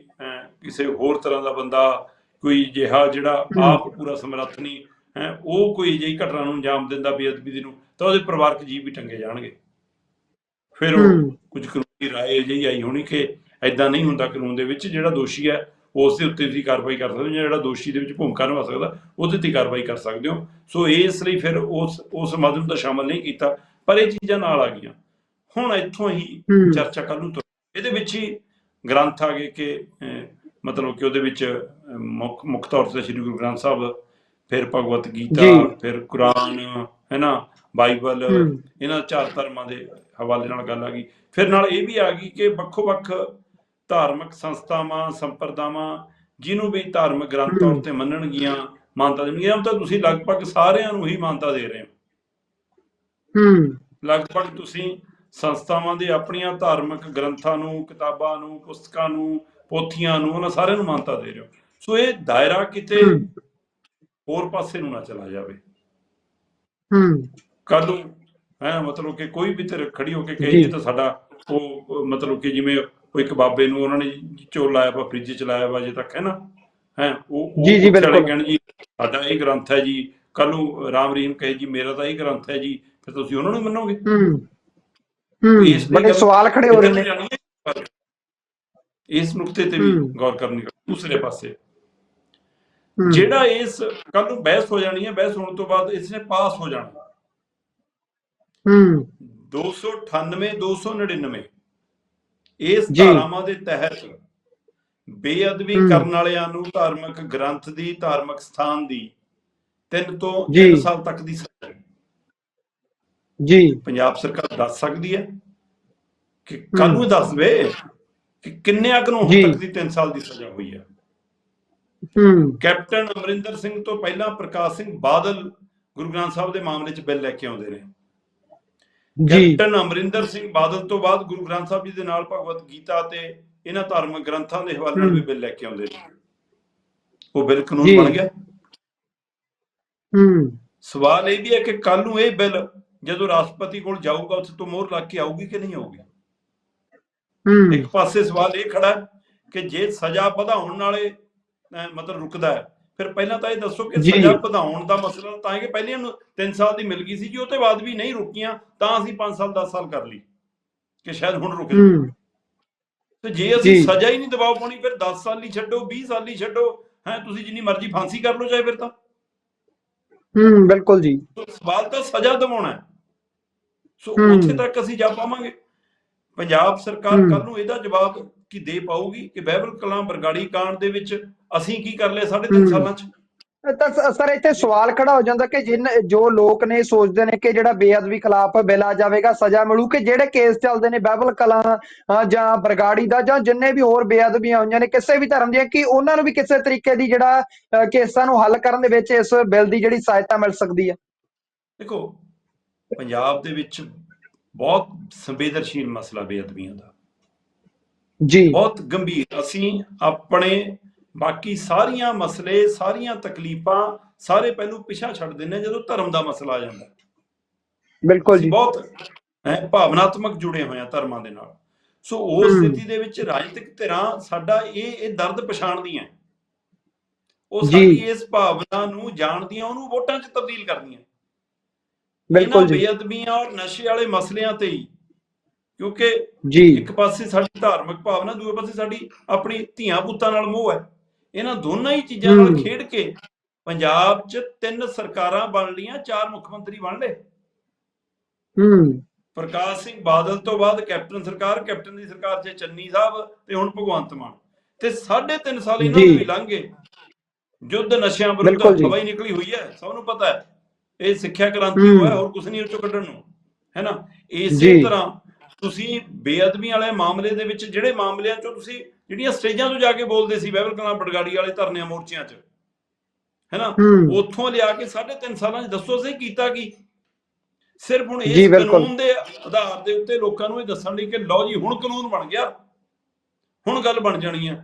B: ਕਿਸੇ ਹੋਰ ਤਰ੍ਹਾਂ ਦਾ ਬੰਦਾ ਕੋਈ ਜਿਹਾ ਜਿਹੜਾ। ਆਪ ਪੂਰਾ ਸਮਰੱਥ ਨਹੀਂ ਹੈ ਉਹ ਕੋਈ ਜਿਹੀ ਘਟਨਾ ਨੂੰ ਅੰਜਾਮ ਦਿੰਦਾ ਬੇਅਦਬੀ ਦੀ ਨੂੰ ਤਾਂ ਉਹਦੇ ਪਰਿਵਾਰਕ ਜੀਵ ਵੀ ਟੰਗੇ ਜਾਣਗੇ ਫਿਰ ਉਹ। ਕੁਝ ਕਾਨੂੰਨੀ ਰਾਏ ਜਿਹੀ ਆਈ ਹੋਣੀ ਕਿ ਐਦਾਂ ਨਹੀਂ ਹੁੰਦਾ ਕਾਨੂੰਨ ਦੇ ਵਿੱਚ ਜਿਹੜਾ ਦੋਸ਼ੀ ਹੈ ਉਸ ਦੇ ਉੱਤੇ ਤੁਸੀਂ ਕਾਰਵਾਈ ਕਰ ਸਕਦੇ ਹੋ ਜਾਂ ਜਿਹੜਾ ਦੋਸ਼ੀ ਦੇ ਵਿੱਚ ਭੂਮਿਕਾ ਨਿਭਾ ਸਕਦਾ ਉਹਦੇ ਤੇ ਕਾਰਵਾਈ ਕਰ ਸਕਦੇ ਹੋ ਸੋ ਇਸ ਲਈ ਫਿਰ ਉਸ ਉਸ ਨੂੰ ਤਾਂ ਸ਼ਾਮਲ ਨਹੀਂ ਕੀਤਾ ਪਰ ਇਹ ਚੀਜ਼ਾਂ ਨਾਲ ਆ ਗਈਆਂ ਹੁਣ ਇੱਥੋਂ ਹੀ। ਚਰਚਾ ਨੂੰ ਤੁਰ ਇਹਦੇ ਵਿੱਚ ਹੀ ਗ੍ਰੰਥ ਆ ਗਏ ਕਿ ਮਤਲਬ ਕਿ ਉਹਦੇ ਵਿੱਚ ਮੁੱਖ ਮੁੱਖ ਤੌਰ ਤੇ ਸ੍ਰੀ ਗੁਰੂ ਗ੍ਰੰਥ ਸਾਹਿਬ ਫਿਰ ਭਗਵਤ ਗੀਤਾ। ਫਿਰ ਕੁਰਾਨ ਹੈ ਨਾ ਬਾਈਬਲ। ਇਹਨਾਂ ਚਾਰ ਧਰਮਾਂ ਦੇ ਹਵਾਲੇ ਨਾਲ ਗੱਲ ਆ ਗਈ ਫਿਰ ਨਾਲ ਇਹ ਵੀ ਆ ਗਈ ਕਿ ਵੱਖੋ-ਵੱਖ ਧਾਰਮਿਕ ਸੰਸਥਾਵਾਂ ਸੰਪਰਦਾਵਾਂ ਜਿਹਨੂੰ ਵੀ ਧਾਰਮਿਕ ਗ੍ਰੰਥ। ਤੌਰ ਤੇ ਮੰਨਣਗੀਆਂ ਮਾਨਤਾ ਦੇਣਗੀਆਂ ਉਹ ਤਾਂ ਤੁਸੀਂ ਲਗਭਗ ਸਾਰਿਆਂ ਨੂੰ ਹੀ ਮਾਨਤਾ ਦੇ ਰਹੇ ਹੋ
A: ਹੂੰ
B: ਲਗਭਗ ਤੁਸੀਂ ਸੰਸਥਾਵਾਂ ਦੇ ਆਪਣੀਆਂ ਧਾਰਮਿਕ ਗ੍ਰੰਥਾਂ ਨੂੰ ਕਿਤਾਬਾਂ ਨੂੰ ਪੁਸਤਕਾਂ ਨੂੰ ਪੋਥੀਆਂ ਨੂੰ ਉਹਨਾਂ ਸਾਰਿਆਂ ਨੂੰ ਮਾਨਤਾ ਦੇ ਰਹੇ ਹੋ ਸੋ ਇਹ ਦਾਇਰਾ ਕਿਤੇ। ਹੋਰ ਪਾਸੇ ਨੂੰ ਨਾ ਚਲਾ ਜਾਵੇ
A: ਹੂੰ
B: ਨੂੰ ਹੈ ਮਤਲਬ ਕਿ ਕੋਈ ਵੀ ਧਿਰ ਖੜੀ ਹੋ ਕੇ ਕਹੇ
A: ਜੀ।
B: ਤਾਂ ਸਾਡਾ ਉਹ ਮਤਲਬ ਕਿ ਜਿਵੇਂ ਉਹ ਇੱਕ ਬਾਬੇ ਨੂੰ ਉਹਨਾਂ ਨੇ ਚੋਰ ਲਾਇਆ ਵਾ ਫ੍ਰਿਜ ਚ ਲਾਇਆ ਵਾ ਅਜੇ ਤੱਕ ਹੈ ਨਾ? ਹੈ ਉਹ
A: ਜੀ, ਜੀ, ਬਿਲਕੁਲ।
B: ਕਹਿਣ ਜੀ ਸਾਡਾ ਇਹ ਗ੍ਰੰਥ ਹੈ ਜੀ ਕੱਲ ਨੂੰ ਰਾਮ ਰਹੀਮ ਕਹੇ ਜੀ ਮੇਰਾ ਤਾਂ ਇਹ ਗ੍ਰੰਥ ਹੈ ਜੀ ਫਿਰ ਤੁਸੀਂ ਉਹਨਾਂ ਨੂੰ ਮੰਨੋਗੇ?
A: ਹੂੰ ਹੂੰ ਬੜੇ ਸਵਾਲ ਖੜੇ ਹੋ ਰਹੇ ਨੇ?
B: ਇਸ ਨੁਕਤੇ ਤੇ ਵੀ। ਗੌਰ ਕਰਨੀ ਦੂਸਰੇ ਪਾਸੇ ਜਿਹੜਾ ਇਸ ਕੱਲ ਨੂੰ ਬਹਿਸ ਹੋ ਜਾਣੀ ਹੈ ਬਹਿਸ ਹੋਣ ਤੋਂ ਬਾਅਦ ਇਸ ਨੇ ਪਾਸ ਹੋ ਜਾਣਾ।
A: ਹੂੰ।
B: 298 299 ਇਸ। ਧਾਰਾਵਾਂ ਦੇ ਤਹਿਤ ਬੇਅਦਬੀ। ਕਰਨ ਵਾਲਿਆਂ ਨੂੰ ਧਾਰਮਿਕ ਗ੍ਰੰਥ ਦੀ ਧਾਰਮਿਕ ਸਥਾਨ ਦੀ 3 ਤੋਂ
A: ਜੀ।
B: 3 ਸਾਲ ਤੱਕ ਦੀ ਸਜ਼ਾ
A: ਜੀ
B: ਪੰਜਾਬ ਸਰਕਾਰ ਦੱਸ ਸਕਦੀ ਹੈ ਕਿ ਕੱਲ ਨੂੰ ਇਹ ਦੱਸ ਦੇ ਕਿ ਕਿੰਨੇ ਅਕ ਨੂੰ। ਹੁਣ ਤੱਕ ਦੀ 3 ਸਾਲ ਦੀ ਸਜ਼ਾ ਹੋਈ ਹੈ
A: ਹੂੰ
B: ਕੈਪਟਨ ਅਮਰਿੰਦਰ ਸਿੰਘ ਤੋਂ ਪਹਿਲਾਂ ਪ੍ਰਕਾਸ਼ ਸਿੰਘ ਬਾਦਲ ਗੁਰੂ ਗ੍ਰੰਥ ਸਾਹਿਬ ਦੇ ਮਾਮਲੇ 'ਚ ਬਿੱਲ ਲੈ ਕੇ ਆਉਂਦੇ ਨੇ ਕੈਪਟਨ ਅਮਰਿੰਦਰ ਸਿੰਘ ਬਾਦਲ ਤੋਂ ਬਾਅਦ ਗੁਰੂ ਗ੍ਰੰਥ ਸਾਹਿਬ ਜੀ ਦੇ ਨਾਲ ਭਗਵਤ ਗੀਤਾ ਤੇ ਇਹਨਾਂ ਧਾਰਮਿਕ ਗ੍ਰੰਥਾਂ ਦੇ ਹਵਾਲੇ ਨਾਲ ਵੀ ਬਿੱਲ ਲੈ ਕੇ ਆਉਂਦੇ ਨੇ। ਉਹ ਬਿੱਲ ਕਾਨੂੰਨ। ਬਣ ਗਿਆ।
A: ਹੂੰ।
B: ਸਵਾਲ ਇਹ ਵੀ ਹੈ ਕਿ ਕੱਲ ਨੂੰ ਇਹ ਬਿੱਲ ਜਦੋਂ ਰਾਸ਼ਟਰਪਤੀ ਕੋਲ ਜਾਊਗਾ ਉੱਥੇ ਤੋਂ ਮੋਹਰ ਲੱਗ ਕੇ ਆਊਗੀ ਕਿ ਨਹੀਂ ਆਊਗੀ?
A: ਹੂੰ।
B: ਇੱਕ ਪਾਸੇ ਸਵਾਲ ਇਹ ਖੜਾ ਕਿ ਜੇ ਸਜ਼ਾ ਵਧਾਉਣ ਨਾਲੇ ਮਤਲਬ ਰੁਕਦਾ ਹੈ ਫਿਰ ਪਹਿਲਾਂ ਤਾਂ ਇਹ ਦੱਸੋ ਕਿ। ਸਜ਼ਾ ਵਧਾਉਣ ਦਾ ਮਸਲਾ ਤਾਂ ਹੈ ਕਿ ਪਹਿਲੇ ਨੂੰ 3 ਸਾਲ ਦੀ ਮਿਲ ਗਈ ਸੀ ਜੀ ਉਹ ਤੋਂ ਬਾਅਦ ਵੀ ਨਹੀਂ ਰੁਕੀਆਂ ਤਾਂ ਅਸੀਂ 5 ਸਾਲ 10 ਸਾਲ ਕਰ ਲਈ ਕਿ ਸ਼ਾਇਦ ਹੁਣ ਰੁਕ ਜਾਵੇ ਤੇ ਜੇ ਅਸੀਂ। ਸਜ਼ਾ ਹੀ ਨਹੀਂ ਦਬਾਅ ਪਾਉਣੀ ਫਿਰ 10 ਸਾਲ ਹੀ ਛੱਡੋ 20 ਸਾਲ ਹੀ ਛੱਡੋ ਹੈ ਤੁਸੀਂ ਜਿੰਨੀ ਮਰਜ਼ੀ ਫਾਂਸੀ ਕਰ ਲਓ ਚਾਹੇ ਫਿਰ ਤਾਂ
A: ਹੂੰ ਬਿਲਕੁਲ ਜੀ
B: ਸਵਾਲ ਤਾਂ ਸਜ਼ਾ ਦਿਵਾਉਣਾ ਹੈ ਸੋ। ਉੱਥੇ ਤੱਕ ਅਸੀਂ ਜਾ ਪਾਵਾਂਗੇ ਪੰਜਾਬ ਸਰਕਾਰ। ਕੱਲ ਨੂੰ ਇਹਦਾ ਜਵਾਬ ਕੀ ਦੇ ਪਾਊਗੀ ਕਿ ਬਹਿਬਲ ਕਲਾਂ ਬਰਗਾੜੀ ਕਾਂਡ ਦੇ ਵਿੱਚ ਅਸੀਂ ਕੀ ਕਰ ਲਿਆ ਸਾਢੇ ਤਿੰਨ
A: ਹੂੰ।
B: ਸਾਲਾਂ 'ਚ?
A: ਤਾਂ ਸਰ ਇੱਥੇ ਸਵਾਲ ਖੜਾ ਹੋ ਜਾਂਦਾ ਕਿ ਜਿਨ ਜੋ ਲੋਕ ਨੇ ਸੋਚਦੇ ਨੇ ਕਿ ਜਿਹੜਾ ਬੇਅਦਬੀ ਖਿਲਾਫ ਬਿੱਲ ਆ ਜਾਵੇਗਾ ਸਜ਼ਾ ਮਿਲੂ ਕਿ ਜਿਹੜੇ ਕੇਸ ਚੱਲਦੇ ਨੇ ਬਾਈਬਲ ਕਲਾਂ ਜਾਂ ਬਰਗਾੜੀ ਦਾ ਜਾਂ ਜਿੰਨੇ ਵੀ ਹੋਰ ਬੇਅਦਬੀਆਂ ਹੋਈਆਂ ਨੇ ਕਿਸੇ ਵੀ ਧਰਮ ਦੀਆਂ ਕਿ ਉਹਨਾਂ ਨੂੰ ਵੀ ਕਿਸੇ ਤਰੀਕੇ ਦੀ ਜਿਹੜਾ ਕੇਸਾਂ ਨੂੰ ਹੱਲ ਕਰਨ ਦੇ ਵਿੱਚ ਇਸ ਬਿੱਲ ਦੀ ਜਿਹੜੀ ਸਹਾਇਤਾ ਮਿਲ ਸਕਦੀ ਹੈ
B: ਦੇਖੋ ਪੰਜਾਬ ਦੇ ਵਿੱਚ ਬਹੁਤ ਸੰਵੇਦਨਸ਼ੀਲ ਮਸਲਾ ਬੇਅਦਬੀਆਂ ਦਾ।
A: ਜੀ।
B: ਬਹੁਤ ਗੰਭੀਰ। ਅਸੀਂ ਆਪਣੇ ਬਾਕੀ ਸਾਰੀਆਂ ਮਸਲੇ ਸਾਰੀਆਂ ਤਕਲੀਫਾਂ ਸਾਰੇ ਪਹਿਲੂ ਪਿਛਾ ਛੱਡ ਦਿੰਦੇ ਹਾਂ ਜਦੋਂ ਧਰਮ ਦਾ ਮਸਲਾ ਆ ਜਾਂਦਾ।
A: ਬਿਲਕੁਲ ਜੀ।
B: ਬਹੁਤ ਹੈ ਭਾਵਨਾਤਮਕ ਜੁੜੇ ਹੋਏ ਆ ਧਰਮਾਂ ਦੇ ਨਾਲ। ਸੋ ਉਸ। ਸਥਿਤੀ ਦੇ ਵਿੱਚ ਰਾਜਨੀਤਿਕ ਧਿਰਾਂ ਸਾਡਾ ਇਹ ਇਹ ਦਰਦ ਪਛਾਣਦੀਆਂ। ਉਹ। ਸਾਡੀ ਇਸ ਭਾਵਨਾ ਨੂੰ ਜਾਣਦੀਆਂ ਉਹਨੂੰ ਵੋਟਾਂ 'ਚ ਤਬਦੀਲ ਕਰਦੀਆਂ।
A: ਬਿਲਕੁਲ
B: ਇਹਨਾਂ
A: ਜੀ।
B: ਬੇਅਦਬੀਆਂ ਔਰ ਨਸ਼ੇ ਵਾਲੇ ਮਸਲਿਆਂ ਤੇ ਹੀ। ਕਿਉਂਕਿ
A: ਜੀ।
B: ਇੱਕ ਪਾਸੇ ਸਾਡੀ ਧਾਰਮਿਕ ਭਾਵਨਾ ਦੂਏ ਪਾਸੇ ਸਾਡੀ ਆਪਣੀ ਧੀਆਂ ਪੁੱਤਾਂ ਨਾਲ ਮੋਹ ਹੈ। ਇਹਨਾਂ ਦੋਨਾਂ ਹੀ ਚੀਜ਼ਾਂ ਨਾਲ। ਖੇਡ ਕੇ ਪੰਜਾਬ 'ਚ ਤਿੰਨ ਸਰਕਾਰਾਂ ਬਣ ਲੀਆਂ ਚਾਰ ਮੁੱਖ ਮੰਤਰੀ ਬਣ ਲਏ
A: ਹੂੰ
B: ਪ੍ਰਕਾਸ਼ ਸਿੰਘ ਬਾਦਲ ਤੋਂ ਬਾਅਦ ਕੈਪਟਨ ਸਰਕਾਰ ਕੈਪਟਨ ਦੀ ਸਰਕਾਰ 'ਚ ਚੰਨੀ ਸਾਹਿਬ ਤੇ ਹੁਣ ਭਗਵੰਤ ਮਾਨ ਤੇ ਸਾਢੇ ਤਿੰਨ ਸਾਲ ਇਹਨਾਂ। ਦੇ ਵੀ ਲੰਘ ਗਏ ਯੁੱਧ ਨਸ਼ਿਆਂ ਵਿਰੁੱਧ
A: ਬਿਲਕੁਲ ਜੀ।
B: ਹਵਾ ਹੀ ਨਿਕਲੀ ਹੋਈ ਹੈ ਸਭ ਨੂੰ ਪਤਾ ਹੈ ਇਹ ਸਿੱਖਿਆ ਕ੍ਰਾਂਤੀ। ਹੋਇਆ ਹੋਰ ਕੁਝ ਨਹੀਂ ਉਹ ਚੋਂ ਕੱਢਣ ਨੂੰ ਹੈ ਨਾ ਇਸੇ। ਤਰ੍ਹਾਂ ਤੁਸੀਂ ਬੇਅਦਬੀ ਵਾਲੇ ਮਾਮਲੇ ਦੇ ਵਿੱਚ ਜਿਹੜੇ ਮਾਮਲਿਆਂ 'ਚੋਂ ਤੁਸੀਂ ਜਿਹੜੀਆਂ ਸਟੇਜਾਂ ਤੋਂ ਜਾ ਕੇ ਬੋਲਦੇ ਸੀ ਬਹਿਬਲ ਕਲਾਂ ਬੜਗਾੜੀ ਵਾਲੇ ਧਰਨਿਆਂ ਮੋਰਚਿਆਂ 'ਚ ਹੈ ਨਾ
A: ਹੂੰ।
B: ਉੱਥੋਂ ਲਿਆ ਕੇ ਸਾਢੇ ਤਿੰਨ ਸਾਲਾਂ 'ਚ ਦੱਸੋ ਅਸੀਂ ਕੀਤਾ ਕੀ? ਸਿਰਫ ਹੁਣ
A: ਬਿਲਕੁਲ।
B: ਕਾਨੂੰਨ ਦੇ ਆਧਾਰ ਦੇ ਉੱਤੇ ਲੋਕਾਂ ਨੂੰ ਇਹ ਦੱਸਣ ਲਈ ਕਿ ਲਓ ਜੀ ਹੁਣ ਕਾਨੂੰਨ ਬਣ ਗਿਆ। ਹੁਣ ਗੱਲ ਬਣ ਜਾਣੀ ਹੈ।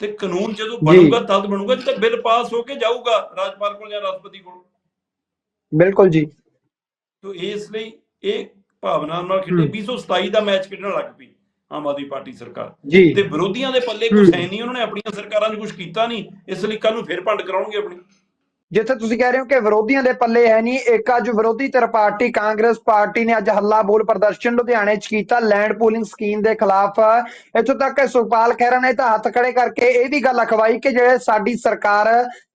B: ਤੇ ਕਾਨੂੰਨ ਜਦੋਂ ਬਣੂਗਾ ਤਦ ਬਣੂਗਾ ਜਦੋਂ ਬਿੱਲ ਪਾਸ ਹੋ ਕੇ ਜਾਊਗਾ ਰਾਜਪਾਲ ਕੋਲ ਜਾਂ ਰਾਸ਼ਟਰਪਤੀ ਕੋਲ।
A: ਬਿਲਕੁਲ ਜੀ।
B: ਤੋ ਇਸ ਲਈ ਇਹ ਭਾਵਨਾ ਨਾਲ ਖੇਡੇ
A: ਹੂੰ।
B: 227 ਦਾ ਮੈਚ ਖੇਡਣ ਲੱਗ ਪਈ। ਆਮ ਆਦਮੀ ਪਾਰਟੀ ਸਰਕਾਰ। ਤੇ ਵਿਰੋਧੀਆਂ ਦੇ ਪੱਲੇ। ਕੁਝ ਹੈ ਨਹੀਂ ਉਹਨਾਂ ਨੇ ਆਪਣੀਆਂ ਸਰਕਾਰਾਂ 'ਚ ਕੁਝ ਕੀਤਾ ਨਹੀਂ ਇਸ ਲਈ ਕੱਲ ਨੂੰ ਫੇਰ ਭੰਡ ਕਰਾਉਣਗੇ ਆਪਣੀ।
A: ਜਿੱਥੇ ਤੁਸੀਂ ਕਹਿ ਰਹੇ ਹੋ ਕਿ ਵਿਰੋਧੀਆਂ ਦੇ ਪੱਲੇ ਹੈ ਨਹੀਂ ਇੱਕ ਅੱਜ ਵਿਰੋਧੀ ਧਿਰ ਪਾਰਟੀ ਕਾਂਗਰਸ ਪਾਰਟੀ ਨੇ ਅੱਜ ਹੱਲਾ ਬੋਲ ਪ੍ਰਦਰਸ਼ਨ ਲੁਧਿਆਣੇ 'ਚ ਕੀਤਾ ਲੈਂਡ ਪੂਲਿੰਗ ਸਕੀਮ ਦੇ ਖਿਲਾਫ। ਇੱਥੋਂ ਤੱਕ ਕਿ ਸੁਖਪਾਲ ਖਹਿਰਾ ਨੇ ਤਾਂ ਹੱਥ ਖੜੇ ਕਰਕੇ ਇਹ ਵੀ ਗੱਲ ਅਖਵਾਈ ਕਿ ਜੇ ਸਾਡੀ ਸਰਕਾਰ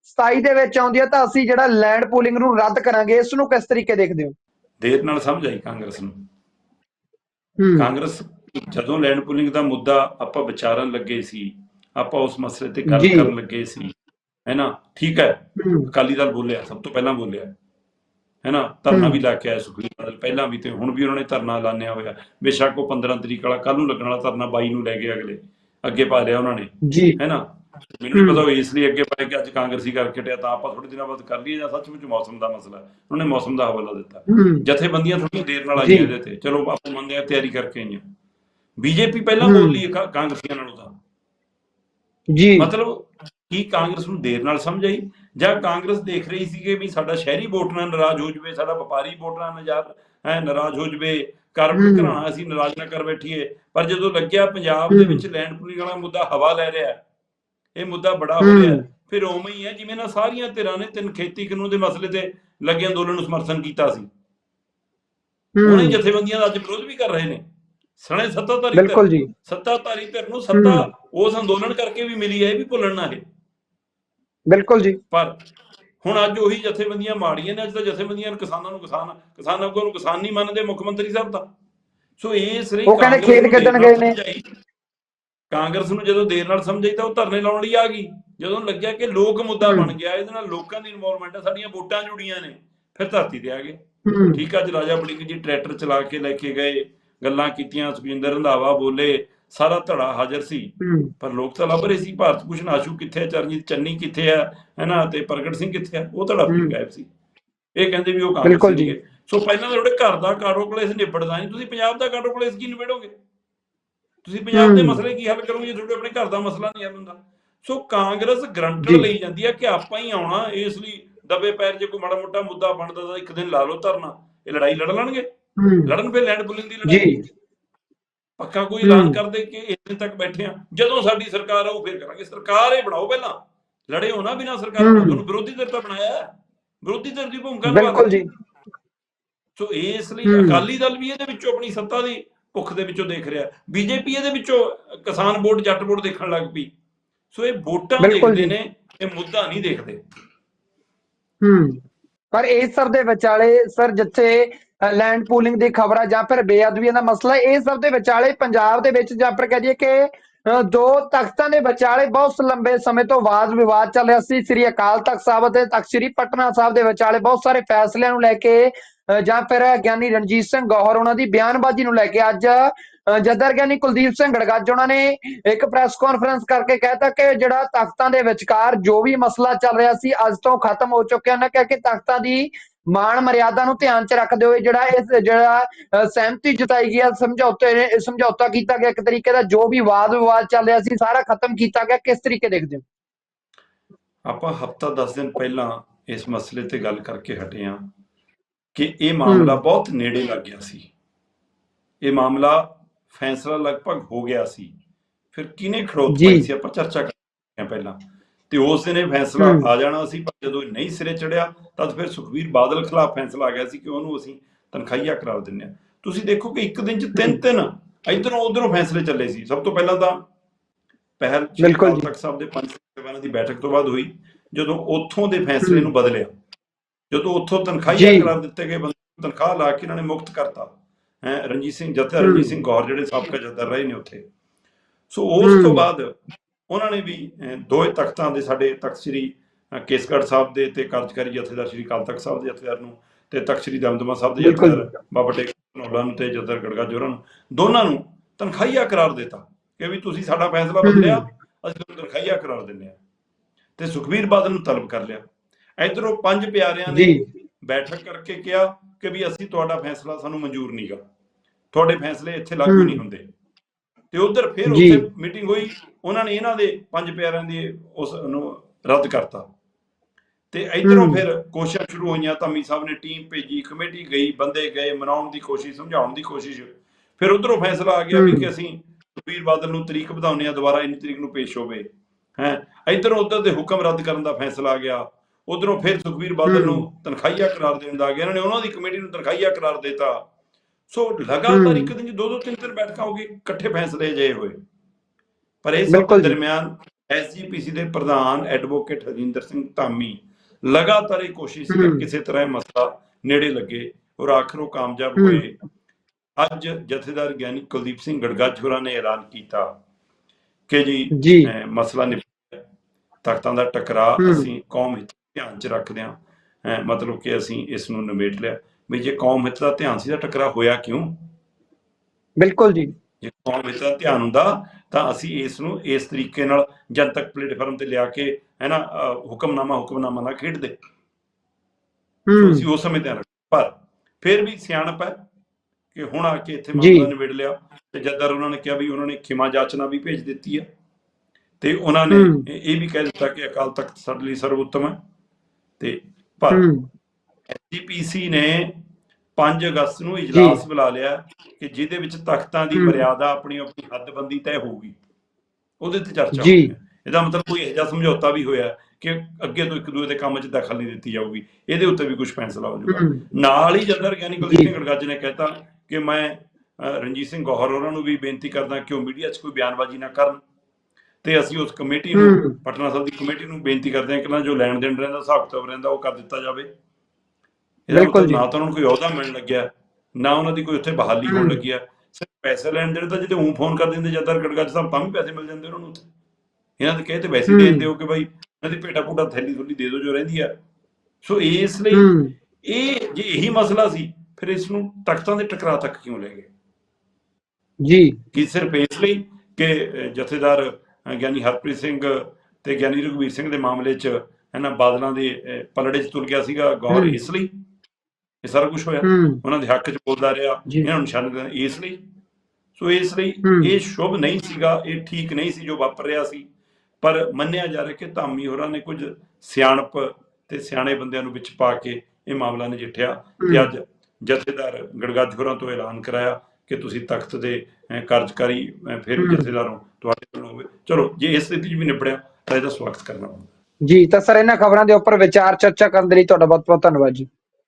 A: 27 ਦੇ ਵਿੱਚ ਆਉਂਦੀ ਹੈ ਤਾਂ ਅਸੀਂ ਜਿਹੜਾ ਲੈਂਡ ਪੂਲਿੰਗ ਨੂੰ ਰੱਦ ਕਰਾਂਗੇ ਇਸ ਨੂੰ ਕਿਸ ਤਰੀਕੇ ਦੇਖਦੇ ਹੋ?
B: ਦੇਰ ਨਾਲ ਸਮਝ ਆਈ ਕਾਂਗਰਸ ਨੂੰ। ਕਾਂਗਰਸ ਜਦੋਂ ਲੈਂਡ ਪੂਲਿੰਗ ਦਾ ਮੁੱਦਾ ਆਪਾਂ ਵਿਚਾਰਨ ਲੱਗੇ ਸੀ ਆਪਾਂ ਉਸ ਮਸਲੇ ਤੇ ਗੱਲ। ਕਰਨ ਲੱਗੇ ਸੀ ਹੈਨਾ? ਠੀਕ ਹੈ? ਅਕਾਲੀ ਦਲ ਬੋਲਿਆ ਸਭ ਤੋਂ ਪਹਿਲਾਂ ਬੋਲਿਆ ਹੈਨਾ? ਧਰਨਾ। ਵੀ ਲਾ ਕੇ ਆਇਆ ਸੁਖਬੀਰ ਬਾਦਲ ਪਹਿਲਾਂ ਵੀ ਤੇ ਹੁਣ ਵੀ ਉਹਨਾਂ ਨੇ ਧਰਨਾ ਲਾਣਿਆ ਹੋਇਆ। ਬੇਸ਼ੱਕ ਉਹ 15 ਤਰੀਕ ਵਾਲਾ ਕੱਲ ਨੂੰ ਲੱਗਣ ਵਾਲਾ ਧਰਨਾ 22 ਨੂੰ ਲੈ ਕੇ ਅਗਲੇ ਅੱਗੇ ਪਾ ਲਿਆ ਉਹਨਾਂ ਨੇ
A: ਜੀ।
B: ਹੈਨਾ? ਮੈਨੂੰ। ਪਤਾ ਉਹ ਇਸ ਲਈ ਅੱਗੇ ਪਾਇਆ ਕਿ ਅੱਜ ਕਾਂਗਰਸੀ ਕਰਕੇ ਹਟਿਆ ਤਾਂ ਆਪਾਂ ਥੋੜੇ ਦਿਨਾਂ ਬਾਅਦ ਕਰ ਲਈਏ ਜਾਂ ਸੱਚਮੁੱਚ ਮੌਸਮ ਦਾ ਮਸਲਾ। ਉਹਨਾਂ ਨੇ ਮੌਸਮ ਦਾ ਹਵਾਲਾ ਦਿੱਤਾ। ਜਥੇਬੰਦੀਆਂ ਥੋੜੀ ਦੇਰ ਨਾਲ। ਆਈਆਂ ਇਹਦੇ ਤੇ। ਚਲੋ ਆਪਾਂ ਮੰਨਦੇ ਆ ਤਿਆਰੀ ਕਰਕੇ ਆਈਆਂ। ਬੀਜੇਪੀ ਪਹਿਲਾਂ। ਬੋਲੀ ਹੈ ਕਾਂਗਰਸੀਆਂ ਨਾਲੋਂ ਤਾਂ
A: ਜੀ
B: ਮਤਲਬ ਕੀ ਕਾਂਗਰਸ ਨੂੰ ਦੇਰ ਨਾਲ ਸਮਝ ਆਈ ਜਾਂ ਕਾਂਗਰਸ ਦੇਖ ਰਹੀ ਸੀ ਕਿ ਵੀ ਸਾਡਾ ਸ਼ਹਿਰੀ ਵੋਟ ਨਾਲ ਨਾਰਾਜ਼ ਹੋ ਜਵੇ ਸਾਡਾ ਵਪਾਰੀ ਵੋਟ ਨਾਲ ਨਜ਼ਾਰ ਹੈ ਨਾਰਾਜ਼ ਹੋ ਜਵੇ ਕਰ
A: ਹੂੰ।
B: ਘਰਾਣਾ ਅਸੀਂ ਨਾਰਾਜ਼ ਨਾ ਕਰ ਬੈਠੀਏ ਪਰ ਜਦੋਂ ਲੱਗਿਆ ਪੰਜਾਬ ਦੇ। ਵਿੱਚ ਲੈਂਡ ਪੂਲਿੰਗ ਵਾਲਾ ਮੁੱਦਾ ਹਵਾ ਲੈ ਰਿਹਾ ਇਹ ਮੁੱਦਾ ਬੜਾ ਹੋ। ਰਿਹਾ ਫਿਰ ਉਵੇਂ ਹੀ ਹੈ ਜਿਵੇਂ ਨਾ ਸਾਰੀਆਂ ਧਿਰਾਂ ਨੇ ਤਿੰਨ ਖੇਤੀ ਕਾਨੂੰਨ ਦੇ ਮਸਲੇ ਤੇ ਲੱਗੇ ਅੰਦੋਲਨ ਨੂੰ ਸਮਰਥਨ ਕੀਤਾ ਸੀ ਉਹਨੇ ਜਥੇਬੰਦੀਆਂ ਦਾ ਅੱਜ ਵਿਰੋਧ ਵੀ ਕਰ ਰਹੇ ਨੇ ਸਣੇ ਸੱਤਾਧਾਰੀ
A: ਬਿਲਕੁਲ ਜੀ।
B: ਸੱਤਾਧਾਰੀ ਧਿਰ ਨੂੰ ਸੱਤਾ। ਉਸ ਅੰਦੋਲਨ ਕਰਕੇ ਵੀ ਮਿਲੀ ਹੈ ਇਹ ਵੀ ਭੁੱਲਣ ਨਾ ਇਹ
A: ਬਿਲਕੁਲ ਜੀ।
B: ਪਰ ਹੁਣ ਅੱਜ ਉਹੀ ਜਥੇਬੰਦੀਆਂ ਮਾੜੀਆਂ ਨੇ ਅੱਜ ਤਾਂ ਜਥੇਬੰਦੀਆਂ ਕਿਸਾਨਾਂ ਨੂੰ ਕਿਸਾਨ ਕਿਸਾਨਾਂ ਨੂੰ ਕਿਸਾਨ ਨਹੀਂ ਮੰਨਦੇ ਮੁੱਖ ਮੰਤਰੀ ਸਾਹਿਬ ਤਾਂ। ਸੋ ਇਸ ਲਈ
A: ਉਹ ਕਹਿੰਦੇ ਖੇਤ
B: ਨਾਲ
A: ਗਏ ਨੇ।
B: ਕਾਂਗਰਸ ਨੂੰ ਜਦੋਂ ਦੇਰ ਨਾਲ ਸਮਝ ਆਈ ਤਾਂ ਉਹ ਧਰਨੇ ਲਾਉਣ ਲਈ ਆ ਗਈ। ਜਦੋਂ ਲੱਗਿਆ ਕਿ ਲੋਕ ਮੁੱਦਾ। ਬਣ ਗਿਆ ਇਹਦੇ ਨਾਲ ਲੋਕਾਂ ਦੀ ਇਨਵੋਲਵਮੈਂਟ ਹੈ ਸਾਡੀਆਂ ਵੋਟਾਂ ਜੁੜੀਆਂ ਨੇ ਫਿਰ ਧਰਤੀ ਤੇ ਆ ਗਏ। ਠੀਕ ਆ ਅੱਜ ਰਾਜਾ ਬੜਿੰਗ ਜੀ ਟਰੈਕਟਰ ਚਲਾ ਕੇ ਲੈ ਕੇ ਗਏ। ਗੱਲਾਂ ਕੀਤੀਆਂ ਸੁਖਜਿੰਦਰ ਰੰਧਾਵਾ ਬੋਲੇ ਸਾਰਾ ਧੜਾ ਹਾਜ਼ਰ ਸੀ ਪਰ ਲੋਕ ਤਾਂ ਲੱਭ ਰਹੇ ਸੀ ਭਾਰਤ ਭੂਸ਼ਣ ਆਸ਼ੂ ਕਿੱਥੇ ਹੈ ਚਰਨਜੀਤ ਚੰਨੀ ਕਿੱਥੇ ਹੈ ਹੈਨਾ ਤੇ ਪ੍ਰਗਟ ਸਿੰਘ ਕਿੱਥੇ ਹੈ ਉਹ ਧੜਾ। ਵੀ ਗਾਇਬ ਸੀ ਇਹ ਕਹਿੰਦੇ ਵੀ ਉਹ ਕਾਂਗਰਸ। ਸੀਗੇ ਸੋ ਪਹਿਲਾਂ ਤਾਂ ਤੁਹਾਡੇ ਘਰ ਦਾ ਕਾਰੋ ਕਲੇਸ਼ ਨਿਬੜਦਾ ਨਹੀਂ ਤੁਸੀਂ ਪੰਜਾਬ ਦਾ ਕਾਰੋ ਕਲੇਸ਼ ਕੀ ਨਿਬੇੜੋਗੇ ਤੁਸੀਂ ਪੰਜਾਬ ਦੇ। ਮਸਲੇ ਕੀ ਹੱਲ ਕਰੋਗੇ ਤੁਹਾਡੇ ਆਪਣੇ ਘਰ ਦਾ ਮਸਲਾ ਨਹੀਂ ਹੱਲ ਹੁੰਦਾ ਸੋ ਕਾਂਗਰਸ ਗਰੰਟਡ। ਲਈ ਜਾਂਦੀ ਹੈ ਕਿ ਆਪਾਂ ਹੀ ਆਉਣਾ ਇਸ ਲਈ ਦਬੇ ਪੈਰ ਜੇ ਕੋਈ ਮਾੜਾ ਮੋਟਾ ਮੁੱਦਾ ਬਣਦਾ ਤਾਂ ਇੱਕ ਦਿਨ ਲਾ ਲਓ ਧਰਨਾ ਇਹ ਲੜਾਈ ਲੜ ਲੈਣਗੇ ਲੜਨ ਫਿਰ ਲੈਂਡ ਪੁਲਿੰਗ ਦੀ ਲੜਾਈ
A: ਜੀ।
B: ਪੱਕਾ ਕੋਈ ਐਲਾਨ
A: ਹੂੰ।
B: ਕਰਦੇ ਕਿ ਇੰਨੇ ਤੱਕ ਬੈਠੇ ਆ ਜਦੋਂ ਸਾਡੀ ਸਰਕਾਰ ਆਊ ਫਿਰ ਕਰਾਂਗੇ। ਸਰਕਾਰ ਇਹ ਬਣਾਓ ਪਹਿਲਾਂ। ਲੜੇ ਹੋ ਨਾ ਬਿਨਾ ਸਰਕਾਰ
A: ਹੂੰ।
B: ਬਣਾਓ ਤੁਹਾਨੂੰ ਵਿਰੋਧੀ ਧਿਰ ਤਾਂ ਬਣਾਇਆ ਹੈ। ਵਿਰੋਧੀ ਧਿਰ ਦੀ ਭੂਮਿਕਾ
A: ਬਿਲਕੁਲ ਜੀ।
B: ਸੋ ਇਸ ਲਈ
A: ਹੂੰ।
B: ਅਕਾਲੀ ਦਲ ਵੀ ਇਹਦੇ ਵਿੱਚੋਂ ਆਪਣੀ ਸੱਤਾ ਦੀ ਭੁੱਖ ਦੇ ਵਿੱਚੋਂ ਦੇਖ ਰਿਹਾ। ਬੀਜੇਪੀ ਇਹਦੇ ਵਿੱਚੋਂ ਕਿਸਾਨ ਵੋਟ ਜੱਟ ਵੋਟ ਦੇਖਣ ਲੱਗ ਪਈ। ਸੋ ਇਹ ਵੋਟਾਂ ਦੇਖਦੇ। ਨੇ ਇਹ ਮੁੱਦਾ ਨਹੀਂ ਦੇਖਦੇ।
A: ਹੂੰ। ਪਰ ਇਸ ਸਭ ਦੇ ਵਿਚਾਲੇ ਸਰ ਜਿੱਥੇ ਲੈਂਡ ਪੂਲਿੰਗ ਦੀ ਖਬਰ ਆ ਜਾਂ ਫਿਰ ਬੇਅਦਬੀਆਂ ਦਾ ਮਸਲਾ ਇਹ ਸਭ ਦੇ ਵਿਚਾਲੇ ਪੰਜਾਬ ਦੇ ਵਿੱਚ ਜਾਂ ਫਿਰ ਕਹਿ ਦਈਏ ਕਿ ਦੋ ਤਖਤਾਂ ਦੇ ਵਿਚਾਲੇ ਬਹੁਤ ਲੰਬੇ ਸਮੇਂ ਤੋਂ ਵਾਦ ਵਿਵਾਦ ਚੱਲ ਰਿਹਾ ਸੀ। ਸ੍ਰੀ ਅਕਾਲ ਤਖਤ ਸਾਹਿਬ ਅਤੇ ਤਖਤ ਸ੍ਰੀ ਪਟਨਾ ਸਾਹਿਬ ਦੇ ਵਿਚਾਲੇ ਬਹੁਤ ਸਾਰੇ ਫੈਸਲਿਆਂ ਨੂੰ ਲੈ ਕੇ ਜਾਂ ਫਿਰ ਗਿਆਨੀ ਰਣਜੀਤ ਸਿੰਘ ਗੌਹਰ ਉਹਨਾਂ ਦੀ ਬਿਆਨਬਾਜ਼ੀ ਨੂੰ ਲੈ ਕੇ ਅੱਜ ਅ, ਜਦਰ ਗਿਆਨੀ ਕੁਲਦੀਪ ਸਿੰਘ ਗੜਗੱਜ ਉਹਨਾਂ ਨੇ ਇੱਕ ਪ੍ਰੈਸ ਕਾਨਫਰੰਸ ਕਰਕੇ ਕਹਿਤਾ ਕਿ ਜਿਹੜਾ ਤਖਤਾਂ ਦੇ ਵਿਚਕਾਰ ਜੋ ਵੀ ਮਸਲਾ ਚੱਲ ਰਿਹਾ ਸੀ ਅੱਜ ਤੋਂ ਖਤਮ ਹੋ ਚੁੱਕਿਆ। ਉਹਨਾਂ ਕਿਹਾ ਕਿ ਤਖਤਾਂ ਦੀ ਮਾਣ ਮਰਿਆਦਾ ਨੂੰ ਧਿਆਨ 'ਚ ਰੱਖਦੇ ਹੋਏ ਜਿਹੜਾ ਇਸ ਜਿਹੜਾ ਸਹਿਮਤੀ ਜਤਾਈ ਗਈ ਹੈ ਸਮਝੌਤੇ ਨੇ ਸਮਝੌਤਾ ਕੀਤਾ ਗਿਆ ਇੱਕ ਤਰੀਕੇ ਦਾ ਜੋ ਵੀ ਵਾਦ ਵਿਵਾਦ ਚੱਲ ਰਿਹਾ ਸੀ ਸਾਰਾ ਖਤਮ ਕੀਤਾ ਗਿਆ ਕਿਸ ਤਰੀਕੇ ਦੇਖਦੇ ਹੋ?
B: ਆਪਾਂ ਹਫਤਾ 10 ਦਿਨ ਪਹਿਲਾਂ ਇਸ ਮਸਲੇ ਤੇ ਗੱਲ ਕਰਕੇ ਹਟੇ ਹਾਂ ਕਿ ਇਹ ਮਾਮਲਾ ਬਹੁਤ ਨੇੜੇ ਲੱਗ ਗਿਆ ਸੀ। ਇਹ ਮਾਮਲਾ ਫੈਸਲਾ ਲਗਭਗ ਹੋ ਗਿਆ ਸੀ। ਫਿਰ ਕਿਹਨੇ ਖੜੋਤ। ਪਾਈ ਸੀ? ਆਪਾਂ ਚਰਚਾ ਕਰਦੇ ਹਾਂ ਪਹਿਲਾਂ। ਤੇ ਉਸ ਦਿਨ ਇਹ ਫੈਸਲਾ। ਆ ਜਾਣਾ ਸੀ ਪਰ ਜਦੋਂ ਨਹੀਂ ਸਿਰੇ ਚੜਿਆ ਤਦ ਫਿਰ ਸੁਖਵੀਰ ਬਾਦਲ ਖਿਲਾਫ ਫੈਸਲਾ ਆ ਗਿਆ ਸੀ ਕਿ ਉਹਨੂੰ ਅਸੀਂ ਤਨਖਾਹੀਆ ਕਰਾਰ ਦਿੰਨੇ ਆ ਤੁਸੀਂ ਦੇਖੋ ਕਿ ਇੱਕ ਦਿਨ ਚ ਤਿੰਨ ਤਿੰਨ ਇਧਰੋਂ ਉਧਰੋਂ ਫੈਸਲੇ ਚੱਲੇ ਸੀ ਸਭ ਤੋਂ ਪਹਿਲਾਂ ਤਾਂ ਪਹਿਲ
A: ਬਿਲਕੁਲ।
B: ਤਖਤ ਸਾਹਿਬ ਦੇ ਪੰਜ ਸਭਿਆਂ ਦੀ ਬੈਠਕ ਤੋਂ ਬਾਅਦ ਹੋਈ ਜਦੋਂ ਉੱਥੋਂ ਦੇ ਫੈਸਲੇ ਨੂੰ ਬਦਲਿਆ ਜਦੋਂ ਉੱਥੋਂ ਤਨਖਾਹੀਆ। ਕਰਾਰ ਦਿੱਤੇ ਗਏ ਬੰਦੇ ਨੂੰ ਤਨਖਾਹ ਲਾ ਕੇ ਇਹਨਾਂ ਨੇ ਮੁਕਤ ਕਰਤਾ ਹੈ ਰਣਜੀਤ ਸਿੰਘ ਜੱਥਾ। ਰਣਜੀਤ ਸਿੰਘ ਗੌਰ ਜਿਹੜੇ ਸਾਬਕਾ ਜੱਥਾ ਰਹੇ ਨੇ ਉੱਥੇ ਸੋ ਉਸ ਤੋਂ। ਬਾਅਦ ਉਹਨਾਂ ਨੇ ਵੀ ਦੋਏ ਤਖਤਾਂ ਦੇ ਸਾਡੇ ਤਖਤ ਸ੍ਰੀ ਕੇਸਗੜ੍ਹ ਸਾਹਿਬ ਦੇ ਤੇ ਕਾਰਜਕਾਰੀ ਜਥੇਦਾਰ ਸ੍ਰੀ ਤਖਤ ਸਾਹਿਬ ਦੇ ਜਥੇਦਾਰ ਨੂੰ ਤੇ ਤਖਤ ਸ੍ਰੀ ਦਮਦਮਾ ਸਾਹਿਬ ਦੇ। ਜਥੇਦਾਰ ਬਾਬਾ ਟੇਕ ਨੋਲਾ ਨੂੰ ਤੇ ਜਥੇਦਾਰ ਗੜਗਾ ਜੋਰਾਂ ਨੂੰ। ਦੋਨਾਂ ਨੂੰ ਤਨਖਾਹੀਆ ਕਰਾਰ ਦਿੱਤਾ ਕਿ ਵੀ ਤੁਸੀਂ ਸਾਡਾ ਫੈਸਲਾ ਬਦਲਿਆ ਅਸੀਂ ਤੁਹਾਨੂੰ ਤਨਖਾਹੀਆ ਕਰਾਰ ਦਿੰਦੇ ਆ ਤੇ ਸੁਖਬੀਰ ਬਾਦਲ ਨੂੰ ਤਲਬ ਕਰ ਲਿਆ। ਇਧਰੋਂ ਪੰਜ ਪਿਆਰਿਆਂ ਨੇ ਬੈਠਕ ਕਰਕੇ ਕਿਹਾ ਕਿ ਵੀ ਅਸੀਂ ਤੁਹਾਡਾ ਫੈਸਲਾ ਸਾਨੂੰ ਮਨਜ਼ੂਰ ਨਹੀਂਗਾ। ਤੁਹਾਡੇ ਫੈਸਲੇ ਇੱਥੇ ਲਾਗੂ। ਨਹੀਂ ਹੁੰਦੇ। ਤੇ ਉਧਰ ਫਿਰ। ਉੱਥੇ ਮੀਟਿੰਗ ਹੋਈ। ਉਹਨਾਂ ਨੇ ਇਹਨਾਂ ਦੇ ਪੰਜ ਪਿਆਰਿਆਂ ਦੀ ਉਸ ਨੂੰ ਰੱਦ ਕਰਤਾ ਤੇ ਇਧਰੋਂ। ਫਿਰ ਕੋਸ਼ਿਸ਼ਾਂ ਸ਼ੁਰੂ ਹੋਈਆਂ ਧੰਮੀ ਸਾਹਿਬ ਨੇ ਟੀਮ ਭੇਜੀ ਕਮੇਟੀ ਗਈ ਬੰਦੇ ਗਏ ਮਨਾਉਣ ਦੀ ਕੋਸ਼ਿਸ਼ ਸਮਝਾਉਣ ਦੀ ਕੋਸ਼ਿਸ਼ ਫਿਰ ਉਧਰੋਂ ਫੈਸਲਾ ਆ ਗਿਆ ਵੀ। ਕਿ ਅਸੀਂ ਸੁਖਬੀਰ ਬਾਦਲ ਨੂੰ ਤਰੀਕ ਵਧਾਉਣੇ ਆ ਦੁਬਾਰਾ ਇੰਨੀ ਤਰੀਕ ਨੂੰ ਪੇਸ਼ ਹੋਵੇ ਹੈ ਇਧਰੋਂ ਉਧਰ ਦੇ ਹੁਕਮ ਰੱਦ ਕਰਨ ਦਾ ਫੈਸਲਾ ਆ ਗਿਆ ਉਧਰੋਂ ਫਿਰ ਸੁਖਬੀਰ ਬਾਦਲ ਨੂੰ। ਤਨਖਾਹੀਆ ਕਰਾਰ ਦੇਣ ਦਾ ਆ ਗਿਆ ਇਹਨਾਂ ਨੇ ਉਹਨਾਂ ਦੀ ਕਮੇਟੀ ਨੂੰ ਤਨਖਾਹੀਆ ਕਰਾਰ ਦਿੱਤਾ ਸੋ ਲਗਾਤਾਰ। ਇੱਕ ਦਿਨ 'ਚ ਦੋ ਦੋ ਤਿੰਨ ਤਿੰਨ ਬੈਠਕਾਂ ਹੋ ਗਈ ਇਕੱਠੇ ਫੈਸਲੇ ਜੇ ਹੋਏ ਪਰ ਇਸ। ਦਰਮਿਆਨ ਐਸਜੀਪੀਸੀ ਦੇ ਪ੍ਰਧਾਨ ਐਡਵੋਕੇਟ ਹਰਜਿੰਦਰ ਸਿੰਘ ਧਾਮੀ ਲਗਾਤਾਰ ਇਹ ਕੋਸ਼ਿਸ਼ ਸੀ ਕਿ। ਕਿਸੇ ਤਰ੍ਹਾਂ ਇਹ ਮਸਲਾ ਨੇੜੇ ਲੱਗੇ ਔਰ ਆਖਰ ਕਾਮਯਾਬ। ਹੋਏ ਅੱਜ ਜਥੇਦਾਰ ਗਿਆਨੀ ਕੁਲਦੀਪ ਸਿੰਘ ਗੜਗੱਜ ਹੋਰਾਂ ਨੇ ਐਲਾਨ ਕੀਤਾ ਕਿ ਜੀ ਮਸਲਾ ਨਿਪਟਿਆ ਤਖਤਾਂ ਦਾ ਟਕਰਾਅ
A: ਹੂੰ।
B: ਅਸੀਂ ਕੌਮ ਹਿੱਤ ਧਿਆਨ ਚ ਰੱਖਦੇ ਹਾਂ ਮਤਲਬ ਕਿ ਅਸੀਂ ਇਸ ਨੂੰ ਨਿਬੇੜ ਲਿਆ ਵੀ ਜੇ ਕੌਮ ਹਿੱਤ ਦਾ ਧਿਆਨ ਸੀ ਤਾਂ ਟਕਰਾਅ ਹੋਇਆ ਕਿਉਂ
A: ਬਿਲਕੁਲ ਜੀ
B: ਜੇ ਕੌਮ ਹਿੱਤ ਦਾ ਧਿਆਨ ਹੁੰਦਾ ਤਾਂ ਅਸੀਂ ਇਸ ਨੂੰ ਇਸ ਤਰੀਕੇ ਨਾਲ ਜਨਤਕ ਪਲੇਟਫਾਰਮ ਤੇ ਲਿਆ ਕੇ ਹੈ ਨਾ ਅਹ ਹੁਕਮਨਾਮਾ ਹੁਕਮਨਾਮਾ ਨਾਲ ਖੇਡਦੇ। ਸੋ
A: ਹੂੰ
B: ਅਸੀਂ ਉਸ ਸਮੇਂ ਧਿਆਨ ਪਰ ਫਿਰ ਵੀ ਸਿਆਣਪ ਹੈ ਕਿ ਹੁਣ ਆ ਕੇ ਇੱਥੇ। ਮਾਮਲਾ ਨਿਬੇੜ ਲਿਆ ਤੇ ਜਦਰ ਉਹਨਾਂ ਨੇ ਕਿਹਾ ਵੀ ਉਹਨਾਂ ਨੇ ਖਿਮਾ ਜਾਚਨਾ ਵੀ ਭੇਜ ਦਿੱਤੀ ਹੈ ਤੇ ਉਹਨਾਂ ਨੇ। ਇਹ ਵੀ ਕਹਿ ਦਿੱਤਾ ਕਿ ਅਕਾਲ ਤਖਤ ਸਾਡੇ ਲਈ ਸਰਵਉੱਤਮ ਹੈ। ਤੇ ਪਰ ਐਸਜੀਪੀਸੀ ਨੇ 5 ਅਗਸਤ ਨੂੰ ਇਜਲਾਸ ਬੁਲਾ ਲਿਆ ਕਿ ਜਿਹਦੇ ਵਿੱਚ ਤਖਤਾਂ ਦੀ। ਮਰਿਆਦਾ ਆਪਣੀ ਆਪਣੀ ਹੱਦਬੰਦੀ ਤੈਅ ਹੋਊਗੀ ਉਹਦੇ ਤੇ ਚਰਚਾ
A: ਜੀ।
B: ਹੋਣੀ ਹੈ ਇਹਦਾ ਮਤਲਬ ਕੋਈ ਇਹੋ ਜਿਹਾ ਸਮਝੌਤਾ ਵੀ ਹੋਇਆ ਕਿ ਅੱਗੇ ਤੋਂ ਇੱਕ ਦੂਜੇ ਦੇ ਕੰਮ 'ਚ ਦਖਲ ਨਹੀਂ ਦਿੱਤੀ ਜਾਊਗੀ ਇਹਦੇ ਉੱਤੇ ਵੀ ਕੁਝ ਫੈਸਲਾ ਹੋ ਜਾਊਗਾ ਨਾਲ ਹੀ ਜਨਰਲ ਗਿਆਨੀ ਕੁਲਦੀਪ। ਸਿੰਘ ਗੜਗੱਜ ਨੇ ਕਹਿਤਾ ਕਿ ਮੈਂ ਰਣਜੀਤ ਸਿੰਘ ਗੌਹਰ ਹੋਰਾਂ ਨੂੰ ਵੀ ਬੇਨਤੀ ਕਰਦਾ ਕਿ ਉਹ ਮੀਡੀਆ 'ਚ ਕੋਈ ਬਿਆਨਬਾਜ਼ੀ ਨਾ ਕਰਨ ਤੇ ਅਸੀਂ ਉਸ ਕਮੇਟੀ ਨੂੰ। ਪਟਨਾ ਸਾਹਿਬ ਦੀ ਕਮੇਟੀ ਨੂੰ ਬੇਨਤੀ ਕਰਦੇ ਹਾਂ ਕਿ ਨਾ ਜੋ ਲੈਣ ਦੇਣ ਰਹਿੰਦਾ ਹਿਸਾਬ ਕਿਤਾਬ ਰਹਿੰਦਾ ਉਹ ਕਰ ਦਿੱਤਾ ਜਾਵੇ
A: ਬਿਲਕੁਲ ਜੀ।
B: ਨਾ ਤਾਂ ਉਹਨਾਂ ਨੂੰ ਕੋਈ ਅਹੁਦਾ ਮਿਲਣ ਲੱਗਿਆ ਨਾ ਉਹਨਾਂ ਦੀ ਕੋਈ ਉੱਥੇ ਬਹਾਲੀ ਹੋਣ
A: ਹੂੰ।
B: ਲੱਗੀ ਆ ਸਿਰਫ ਪੈਸੇ ਲੈਣ ਦੇਣ ਤਾਂ ਜਿੱਤੇ ਉਹ ਫੋਨ ਕਰ ਦਿੰਦੇ ਜਦਾਂ ਗੜਗੜ ਸਾਹਿਬ ਤਾਂ ਵੀ ਪੈਸੇ ਮਿਲ ਜਾਂਦੇ ਉਹਨਾਂ ਨੂੰ ਇਹਨਾਂ ਦੇ ਕਹੇ ਤੇ ਵੈਸੇ ਹੀ ਦੇ
A: ਹੂੰ।
B: ਹੋ ਕਿ ਭਾਈ ਇਹਨਾਂ ਦੀ ਪੇਟਾ ਪੂਟਾ ਥੈਲੀ ਥੁੱਲੀ ਦੇ ਦਿਓ ਜੋ ਰਹਿੰਦੀ ਆ ਸੋ ਇਸ ਲਈ
A: ਹੂੰ
B: ਇਹ ਜੇ ਇਹੀ ਮਸਲਾ ਸੀ ਫਿਰ ਇਸ ਨੂੰ ਤਖਤਾਂ ਦੇ ਟਕਰਾਅ ਤੱਕ ਕਿਉਂ ਲੈ ਗਏ
A: ਜੀ
B: ਕਿ ਸਿਰਫ ਇਸ ਲਈ ਕਿ ਜਥੇਦਾਰ ਗਿਆਨੀ ਹਰਪ੍ਰੀਤ ਸਿੰਘ ਤੇ ਗਿਆਨੀ ਰਘਵੀਰ ਸਿੰਘ ਦੇ ਮਾਮਲੇ 'ਚ ਇਹਨਾਂ ਬਾਦਲਾਂ ਦੇ ਪਲੜੇ 'ਚ ਤੁਰ ਗਿਆ ਸੀਗਾ ਗੌਰ
A: ਹੂੰ।
B: ਇਸ ਲਈ ਇਹ ਸਾਰਾ ਕੁਝ ਹੋਇਆ ਉਹਨਾਂ ਦੇ ਹੱਕ 'ਚ ਬੋਲਦਾ ਰਿਹਾ। ਇਹਨਾਂ ਨੂੰ ਨਿਸ਼ਾਨੇ ਇਸ ਲਈ ਸੋ ਇਸ ਲਈ। ਇਹ ਸ਼ੁਭ ਨਹੀਂ ਸੀਗਾ ਇਹ ਠੀਕ ਨਹੀਂ ਸੀ ਜੋ ਵਾਪਰ ਰਿਹਾ ਸੀ ਪਰ ਮੰਨਿਆ ਜਾ ਰਿਹਾ ਕਿ ਧਾਮੀ ਹੋਰਾਂ ਨੇ ਕੁਝ ਸਿਆਣਪ ਤੇ ਸਿਆਣੇ ਬੰਦਿਆਂ ਨੂੰ ਵਿੱਚ ਪਾ ਕੇ ਇਹ ਮਾਮਲਾ ਨਜਿੱਠਿਆ ਤੇ। ਅੱਜ ਜਥੇਦਾਰ ਗੜਗੱਜ ਹੋਰਾਂ ਤੋਂ ਐਲਾਨ ਕਰਾਇਆ ਕਿ ਤੁਸੀਂ ਤਖਤ ਦੇ ਕਾਰਜਕਾਰੀ ਫਿਰ
A: ਹੂੰ।
B: ਜਥੇਦਾਰੋਂ ਤੁਹਾਡੇ ਕੋਲ ਹੋਵੇ ਚਲੋ ਜੇ ਇਸ ਸਥਿਤੀ ਵੀ ਨਿਬੜਿਆ ਤਾਂ ਇਹਦਾ ਸਵਾਗਤ ਕਰਨਾ
A: ਜੀ ਤਾਂ ਸਰ ਇਹਨਾਂ ਖਬਰਾਂ ਦੇ ਉੱਪਰ ਵਿਚਾਰ ਚਰਚਾ ਕਰਨ ਦੇ ਲਈ ਤੁਹਾਡਾ ਬਹੁਤ ਬਹੁਤ ਧੰਨਵਾਦ ਜੀ